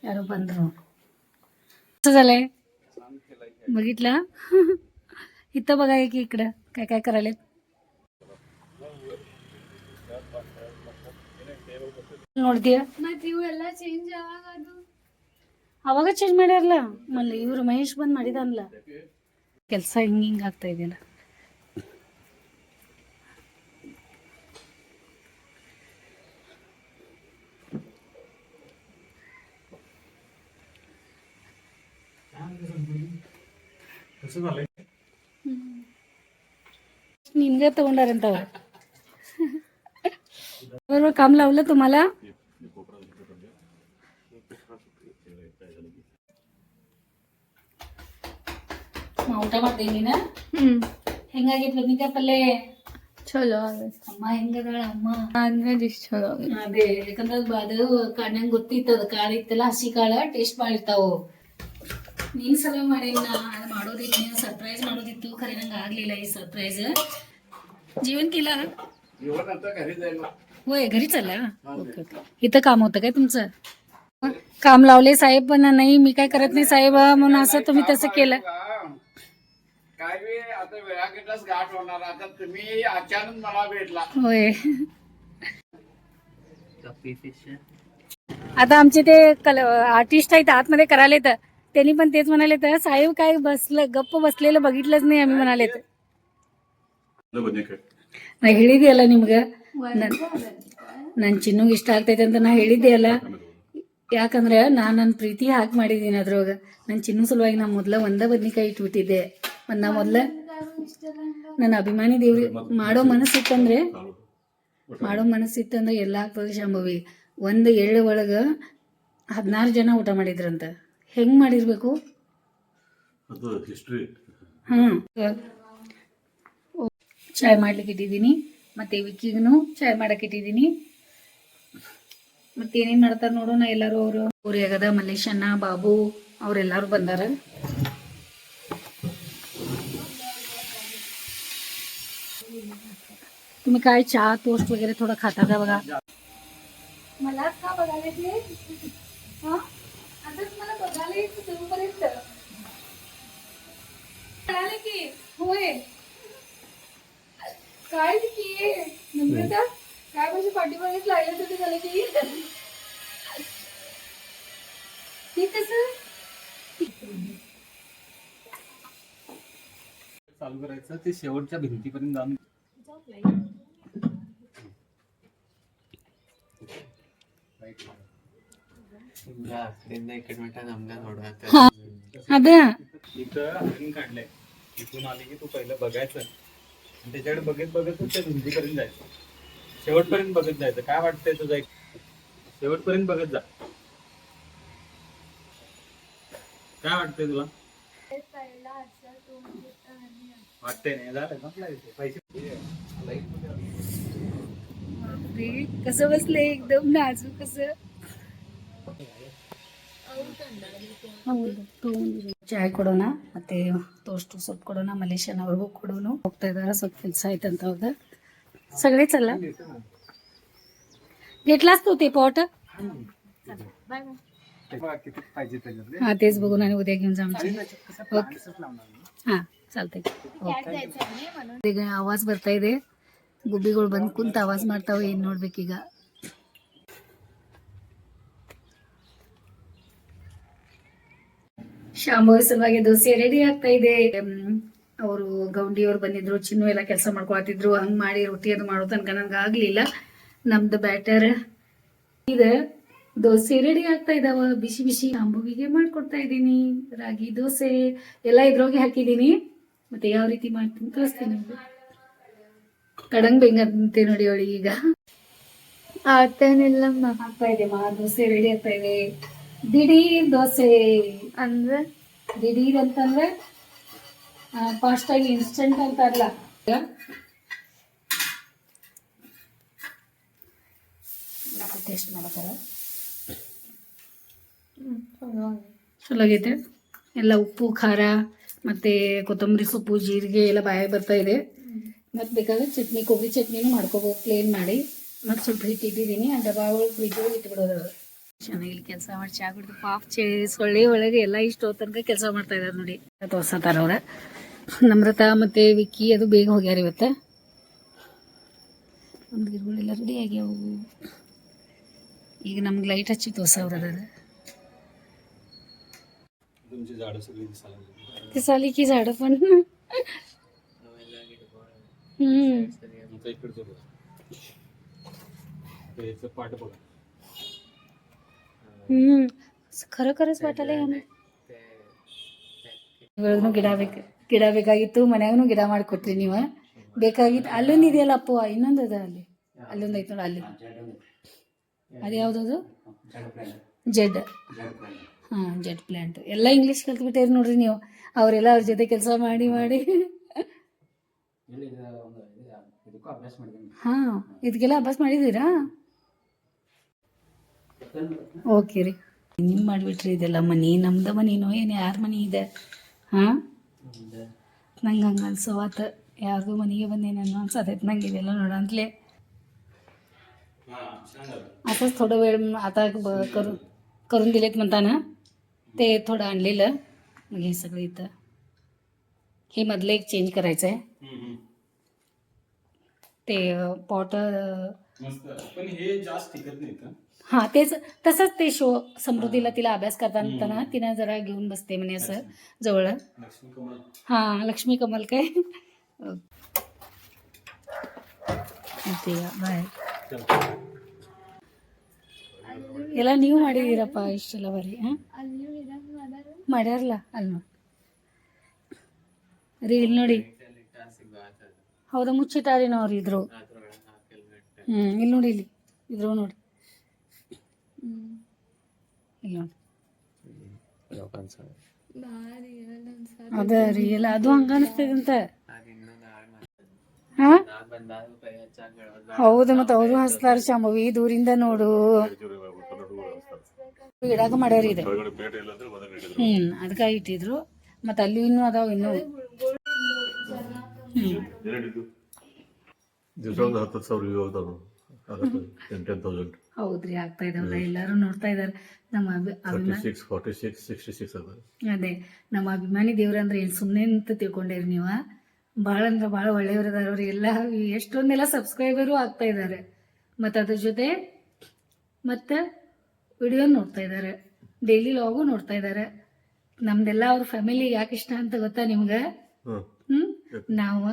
ಯಾರೋ ಬಂದರು झालंय बघितला इथं बघा की इकडं काय काय करायला ನೋಡ್ತೀಯ ಮತ್ತೆ ಇವೆಲ್ಲ ಚೇಂಜ್ ಯಾವಾಗ ಅದು ಅವಾಗ ಚೇಂಜ್ ಮಾಡ್ಯಾರಲ್ಲ? ಮಲ್ಲ ಇವರು ಮಹೇಶ್ ಬಂದು ಮಾಡಿದಾನಲ್ಲ ಕೆಲಸ ಹಿಂಗ ಹಿಂಗ ಆಗ್ತಾ ಇದೆಯಲ್ಲ ನಿಮ್ಗೆ ತಗೊಂಡಾರಂತ ಕಮಲ काम ತುಮಾಲ? ಊಟ ಮಾಡ್ತೀನಿ ನಾ ಹ್ಮ್ ಹೆಂಗಾಗಿತ್ತು ಬದ್ನಿಕಾಯಿ ಪಲ್ಲೆ ಚಲೋ ಆಗೈತೆ ಅಮ್ಮ ಹೆಂಗದಾಳ ಅಮ್ಮ ಅಂದ್ರೆ ಇಷ್ಟ ಚಲೋ ಆಗೈತೆ ಅದೇ ಯಾಕಂದ್ರೆ ಅದು- ಅದು ಕಣ್ಣಂಗ್ ಗೊತ್ತಿತ್ತು ಅದು ಕಾಳು ಇತ್ತಲ್ಲ ಹಸಿ ಕಾಳು ಟೇಸ್ಟ್ ಭಾಳ ಇರ್ತಾವು ನೀನ್ ಸಲ ಮಾಡೇನ ಅದು ಮಾಡೋದಿತ್ತು ನೀನು ಸರ್ಪ್ರೈಸ್ ಮಾಡೋದಿತ್ತು ಖರೆ ನಂಗೆ ಆಗ್ಲಿಲ್ಲ ಈ ಸರ್ಪ್ರೈಸ್ ಜೀವನ್ ಕಿಲ್ಲ होय घरीच आला ओके ओके इथं काम होतं काय तुमचं काम लावले साहेब पण नाही मी काय करत नाही साहेब म्हणून असं तुम्ही तसं केलं काय बी आता वेळाकेटच गाठ होणार आता तुम्ही अचानक मला भेटला होय आता आमचे ते कल आर्टिस्ट आहेत आतमध्ये करायला तर त्यांनी पण तेच म्हणाले तर साहेब काय बसलं गप्प बसलेलं बघितलंच नाही आम्ही म्हणाले तर ಬದನೆಕಾಯಿ ನಾ ಹೇಳಿದೆಯಲ್ಲ ನಿಮ್ಗೆ ನನ್ನ ಚಿನ್ನುಗೆ ಇಷ್ಟ ಆಗ್ತೈತೆ ಅಂತ ನಾ ಹೇಳಿದ್ದೆ ಯಾಕಂದ್ರೆ ನಾನು ನನ್ನ ಪ್ರೀತಿ ಹಾಕಿ ಮಾಡಿದ್ದೀನಿ ಅದ್ರೊಳಗ ನನ್ನ ಚಿನ್ನು ಸಲುವಾಗಿ ನಾ ಮೊದ್ಲ ಒಂದ ಬದ್ನಿಕಾಯಿ ಇಟ್ಬಿಟ್ಟಿದ್ದೆ ಮತ್ತು ನಾ ಮೊದ್ಲ ನನ್ನ ಅಭಿಮಾನಿ ದೇವ್ರಿ ಮಾಡೋ ಮನಸ್ಸಿತ್ತಂದ್ರೆ ಮಾಡೋ ಮನಸ್ಸಿತ್ತಂದ್ರೆ ಎಲ್ಲ ಆಗ್ತದೆ ಶಾಂಭವಿ. ಒಂದು ಎಳ್ಳು ಒಳಗೆ ಹದಿನಾರು ಜನ ಊಟ ಮಾಡಿದ್ರಂತ. ಹೆಂಗ್ ಮಾಡಿರ್ಬೇಕು? ಹ್ಞೂ ಚಾಯ್ ಮಾಡ್ಲಿಕ್ಕೆ ಇಟ್ಟಿದ್ದೀನಿ. ಮತ್ತೆ ವಿಕ್ಕಿಗೂ ಚಾಯ್ ಮಾಡಕ್ಕೆ ಇಟ್ಟಿದ್ದೀನಿ. ಮತ್ತೆ ಏನೇನ್ ಮಾಡ್ತಾರ ನೋಡೋಣ ಎಲ್ಲರೂ ಅವರು. ಊರಿಯಾಗದ ಮಲ್ಲೇಶಣ್ಣ ಬಾಬು ಅವರೆಲ್ಲರೂ ಬಂದಾರ. तुम्ही काय चहा टोस्ट वगैरे थोडं खाता का बघा? मला का बघायला येते हा? आता मला बघायला येते की? होय. काय की? नम्रता काय म्हणजे पाठीमागेच लागलं तुझे झालं की? हे कसं? चालू करायचं ते शेवटच्या भिंतीपर्यंत जाऊन ಅದ इथं हरिण काढलंय. इथून आली की तू पहिलं बघायचं. आणि त्याच्याकडे बघत बघतच त्या भिंतीपर्यंत जायचं. शेवटपर्यंत बघत जायचं. काय वाटतंय तुझं एक? शेवटपर्यंत बघत जा. काय वाटतंय तुला? वाटतंय नाही. झालं. पैसे बापरे, कसं बसले एकदम नाजूक कसं ಚಾಯ್ ಕೊಡೋಣ ಮತ್ತೆ ಟೋಸ್ಟು ಸ್ವಲ್ಪ ಕೊಡೋಣ ಮಲೇಷನ್ ಅವ್ರಿಗೂ ಕೊಡೋಣ ಹೋಗ್ತಾ ಇದಾರ ಸ್ವಲ್ಪ ಕೆಲಸ ಆಯ್ತಂತ ಅವಾಗ सगळेच चला घेतलाच तू ते पॉट किती पाहिजे त्याच्यात हा तेच बघून आणि उद्या घेऊन जा आमच्या ಓಕೆ ಹಾ ಚಾಲ್ತೈ ಈಗ ಆವಾಜ್ ಬರ್ತಾ ಇದೆ ಗುಬ್ಬಿಗಳು ಬಂದು ಕುಂತ ಆವಾಜ್ ಮಾಡ್ತಾವ, ಏನ್ ನೋಡ್ಬೇಕೀಗ ಶಾಂಭವಿ ಸಲುವಾಗಿ ದೋಸೆ ರೆಡಿ ಆಗ್ತಾ ಇದೆ. ಅವರು ಗೌಂಡಿಯವ್ರು ಬಂದಿದ್ರು, ಚಿನ್ನು ಎಲ್ಲ ಕೆಲಸ ಮಾಡ್ಕೊಳತಿದ್ರು ಹಂಗ್ ಮಾಡಿ ರೊಟ್ಟಿ ಅದು ಮಾಡೋ ತನಕ ನನ್ಗೆ ಆಗ್ಲಿಲ್ಲ. ನಮ್ದು ಬ್ಯಾಟರ್ ಇದ ದೋಸೆ ರೆಡಿ ಆಗ್ತಾ ಇದಾವ. ಬಿಸಿ ಬಿಸಿ ಅಂಬುವಿಗೆ ಮಾಡ್ಕೊಡ್ತಾ ಇದ್ದೀನಿ. ರಾಗಿ ದೋಸೆ ಎಲ್ಲ ಇದ್ರೊಳಗೆ ಹಾಕಿದ್ದೀನಿ. ಮತ್ತೆ ಯಾವ ರೀತಿ ಮಾಡ್ತೀನಿ ತೋರಿಸ್ತೀನಿ ನಿಮ್ಗೆ. ಕಡಂಗ್ ಬೆಂಗಂತೆ ನೋಡಿ ಅವಳಿಗೆ ಈಗ. ಆ ಆಗ್ತಾ ಇದೆ ಮಾ ದೋಸೆ ರೆಡಿ ಆಗ್ತಾ ಇದೆ. ದಿಢೀರ್ ದೋಸೆ. ಅಂದ್ರೆ? ದಿಢೀರ್ ಅಂತಂದ್ರೆ ಫಾಸ್ಟ್ ಆಗಿ ಇನ್ಸ್ಟೆಂಟ್ ಅಂತಾರಲ್ಲ ಟೇಸ್ಟ್ ಮಾಡತ್ತಾರ ಚಲೋ ಆಗೈತೆ ಎಲ್ಲ ಉಪ್ಪು ಖಾರ ಮತ್ತೆ ಕೊತ್ತಂಬರಿ ಸೊಪ್ಪು ಜೀರಿಗೆ ಎಲ್ಲ ಬಾಯಿ ಬರ್ತಾ ಇದೆ. ಮತ್ತು ಬೇಕಾದ್ರೆ ಚಟ್ನಿ ಕೊಬ್ಬರಿ ಚಟ್ನಿನೂ ಮಾಡ್ಕೋಬೋದು ಕ್ಲೀನ್ ಮಾಡಿ. ಮತ್ತು ಸ್ವಲ್ಪ ಹಿಟ್ಟಿಟ್ಟಿದ್ದೀನಿ ಆ ಡಬ್ಬ ಒಳಗೆ ಇಟ್ಬಿಡೋದು ಇಟ್ಬಿಡೋದು ಚೆನ್ನಾಗಿ ಕೆಲಸ ಮಾಡಿ ಚಾ ಕುಡಿದು ಪಾಪ್ ಚೇ ಸೊಳ್ಳೆ ಒಳಗೆ ಎಲ್ಲ ಇಷ್ಟು ತನಕ ಕೆಲಸ ಮಾಡ್ತಾ ಇದ್ದಾರೆ ನೋಡಿ. ಹೊಸ ಥರ ಅವ್ರ. ನಮ್ರತ ಮತ್ತು ವಿಕ್ಕಿ ಅದು ಬೇಗ ಹೋಗ್ಯಾರ ಇವತ್ತೆ. ಒಂದು ಗಿಡಗಳೆಲ್ಲ ರೆಡಿ ಆಗ್ಯಾವು. ಈಗ ನಮ್ಗೆ ಲೈಟ್ ಹಚ್ಚಿ ಹೊಸ ಸಾಲಿ ಸಾಲಿಕಿ ಸಾಡಪ್ಪ हम्म आता इकडचं बघ ते याचं पाठ बघा ಹ್ಮ್ ಖರ ಖರಸ್ ಬಾಟಲೆ ಇವಾಗೂ ಗಿಡ ಬೇಕು ಗಿಡ ಬೇಕಾಗಿತ್ತು ಮನ್ಯಾಗೂ ಗಿಡ ಮಾಡಿಕೊಟ್ರಿ ನೀವು ಬೇಕಾಗಿತ್ತು ಅಲ್ಲೊಂದು ಇದೆಯಲ್ಲ ಅಪ್ಪು ಇನ್ನೊಂದು ಅದ ಅಲ್ಲಿ ಅಲ್ಲೊಂದು ಐತೆ ನೋಡಿ ಅಲ್ಲಿ ಅದು ಯಾವ್ದದು ಜೆಡ್ ಹಾಂ ಜೆಡ್ ಪ್ಲ್ಯಾಂಟ್ ಎಲ್ಲ ಇಂಗ್ಲೀಷ್ ಕಲ್ತ್ಬಿಟ್ಟಿರಿ ನೋಡ್ರಿ ನೀವು ಅವರೆಲ್ಲ ಅವ್ರ ಜೊತೆ ಕೆಲಸ ಮಾಡಿ ಮಾಡಿ ಹಾಂ ಇದಕ್ಕೆಲ್ಲ ಅಭ್ಯಾಸ ಮಾಡಿದ್ದೀರಾ ಓಕೆ ರೀ ನೀವು ಮಾಡಿಬಿಟ್ರಿ ಇದೆಲ್ಲ ಮನಿ ನಮ್ದು ಮನಿನೋ ಏನು ಯಾರ ಮನಿ ಇದೆ ಹಾಂ ನಂಗೆ ಹಂಗೆ ಅನ್ಸೋವಾತ ಯಾರ್ದು ಮನೆಗೆ ಬಂದೇನೇನೋ ಅನ್ಸತೈತೆ ನಂಗೆ ಇದೆಲ್ಲ ನೋಡಂತ್ಲೆ छान झालं असंच थोडं वेळ म- आता ब- करून करून दिलेत म्हणताना ते थोडं आणलेलं मग हे सगळं इथं हे मधलं एक चेंज करायचं आहे हम्म, हम्म. ते पॉट मस्त पण हे जास्त टिकत नाही का हां तेच तसंच ते शो समृद्धीला तिला अभ्यास करताना तिनं जरा घेऊन बसते म्हणे असं जवळ लक्ष्मी कमल हां लक्ष्मी कमल काय ते बाहेर ಎಲ್ಲ ನೀವು ಮಾಡಿದ್ದೀರಪ್ಪ ಇಷ್ಟೆಲ್ಲ ಬರೀ ಹಾಂ ಅಲ್ಲಿ ಇಡಕ್ ಮಾಡಾರ ಮಾಡ್ಯಾರಲ್ಲ ಅಲ್ಲಿ ನೋಡಿ ರೀ ಇಲ್ಲಿ ನೋಡಿ ಹೌದಾ ಮುಚ್ಚಿಟ್ಟಾರಿ ಅವ್ರು ಇದ್ರು ಹ್ಞೂ ಇಲ್ಲಿ ನೋಡಿ ಇಲ್ಲಿ. ಇದ್ರು ನೋಡಿ. ಇಲ್ಲಿ ನೋಡಿ. ಅದ ರೀ ಎಲ್ಲ ಅದು ಹಂಗ ಅನಿಸ್ತದಂತ. ಹಾ? ಹೌದು ಮತ್ತೆ ಅವರು ಹಸ್ತಾರ ಶಾಂಭವಿ ದೂರಿಂದ ನೋಡು. ಇಡಾಗ ಮಾಡ್ಯಾರ ಇದೆ. ಹ್ಮ್ ಅದಕ್ಕ ಇಟ್ಟಿದ್ರು. ಮತ್ತೆ ಅಲ್ಲಿ ಇನ್ನೂ. ಅದಾವ ಇನ್ನೂ ದಿವಸ ಒಂದು ಹತ್ತು ಸಾವಿರ ವ್ಯೂ ಹೋಗ್ತಾವ ಟೆನ್ ಟೆನ್ ತೌಸಂಡ್ ಹೌದ್ರಿ ಆಗ್ತಾ ಎಲ್ಲರೂ ನೋಡ್ತಾ ಇದಾರೆ. ನಮ್ಮ ಅಭಿ ಅಭಿಮಾನಿ ದೇವ್ರ ಫಾರ್ಟಿ ಸಿಕ್ಸ್ ಸಿಕ್ಸ್ಟಿ ಸಿಕ್ಸ್ ಅದ. ಅದೇ ನಮ್ಮ ಅಭಿಮಾನಿ ದೇವ್ರಂದ್ರೆ ಏನು ಸುಮ್ಮನೆ ಅಂತ ತಿಳ್ಕೊಂಡಿರಿ ನೀವ. ಬಾಳ ಅಂದ್ರೆ ಬಾಳ ಒಳ್ಳೆಯವ್ರು ಅದಾರ ಅವ್ರು. ಎಲ್ಲ ಎಷ್ಟೊಂದೆಲ್ಲ ಸಬ್ಸ್ಕ್ರೈಬರು ಆಗ್ತಾ ಇದಾರೆ. ಮತ್ತ ಅದ್ರ ಜೊತೆ ಮತ್ತೆ ವಿಡಿಯೋ ನೋಡ್ತಾ ಇದ್ದಾರೆ ಡೈಲಿ ಲಾಗು ನೋಡ್ತಾ ಇದ್ದಾರೆ ನಮ್ದೆಲ್ಲ ಅವ್ರ ಫ್ಯಾಮಿಲಿ ಯಾಕೆ ಇಷ್ಟ ಅಂತ ಗೊತ್ತಾ ನಿಮ್ಗೆ? ಹ್ಮ್. ನಾವ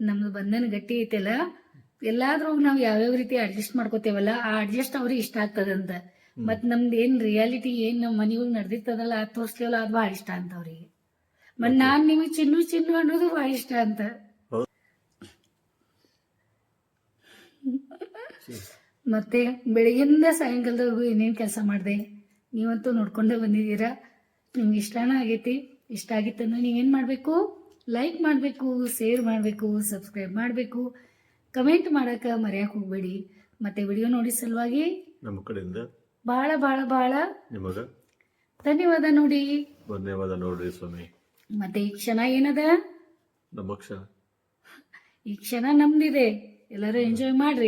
ನಮ್ದು ಬಂಧನ ಗಟ್ಟಿ ಐತಲ್ಲ ಎಲ್ಲಾದ್ರೂ ನಾವು ಯಾವ್ಯಾವ ರೀತಿ ಅಡ್ಜಸ್ಟ್ ಮಾಡ್ಕೋತೇವಲ್ಲ ಆ ಅಡ್ಜಸ್ಟ್ ಅವ್ರಿಗೆ ಇಷ್ಟ ಆಗ್ತದಂತ. ಮತ್ ನಮ್ದು ಏನ್ ರಿಯಾಲಿಟಿ ಏನ್ ನಮ್ಮ ಮನೆಯೊಳಗೆ ನಡೆದಿರ್ತದಲ್ಲ ಅದು ತೋರಿಸ್ತೀವಲ್ಲ ಅದು ಭಾಳ ಇಷ್ಟ ಅಂತ ಅವ್ರಿಗೆ. ಮತ್ ನಾನ್ ನಿಮಗೆ ಚಿನ್ನು ಚಿನ್ನು ಅನ್ನೋದು ಭಾಳ ಇಷ್ಟ ಅಂತ. ಮತ್ತೆ ಬೆಳಗಿಂದ ಸಾಯಂಕಾಲದವರೆಗೂ ಏನೇನ್ ಕೆಲಸ ಮಾಡ್ದೆ ನೀವಂತೂ ನೋಡ್ಕೊಂಡೇ ಬಂದಿದ್ದೀರಾ? ನಿಮ್ಗೆ ಇಷ್ಟಾನ ಆಗೈತಿ? ಇಷ್ಟ ಆಗಿತ್ತಂದ್ರೆ ನೀವೇನ್ ಮಾಡಬೇಕು? ಲೈಕ್ ಮಾಡಬೇಕು ಶೇರ್ ಮಾಡಬೇಕು ಸಬ್ಸ್ಕ್ರೈಬ್ ಮಾಡಬೇಕು. ಕಮೆಂಟ್ ಮಾಡೋಕೆ ಮರೆಯಕ್ಕೆ ಹೋಗಬೇಡಿ. ಮತ್ತೆ ವಿಡಿಯೋ ನೋಡಿ ಸಲುವಾಗಿ ನಮ್ಮ ಕಡೆಯಿಂದ ಭಾಳ ಭಾಳ ಭಾಳ ನಿಮಗ ಧನ್ಯವಾದ ನೋಡಿ. ಧನ್ಯವಾದ ನೋಡ್ರಿ ಸ್ವಾಮಿ. ಮತ್ತೆ ಈ ಕ್ಷಣ ಏನದ? ನಮ್ಮ ಕ್ಷಣ. ಈ ಕ್ಷಣ ನಮ್ದಿದೆ. ಎಲ್ಲರೂ ಎಂಜಾಯ್ ಮಾಡ್ರಿ.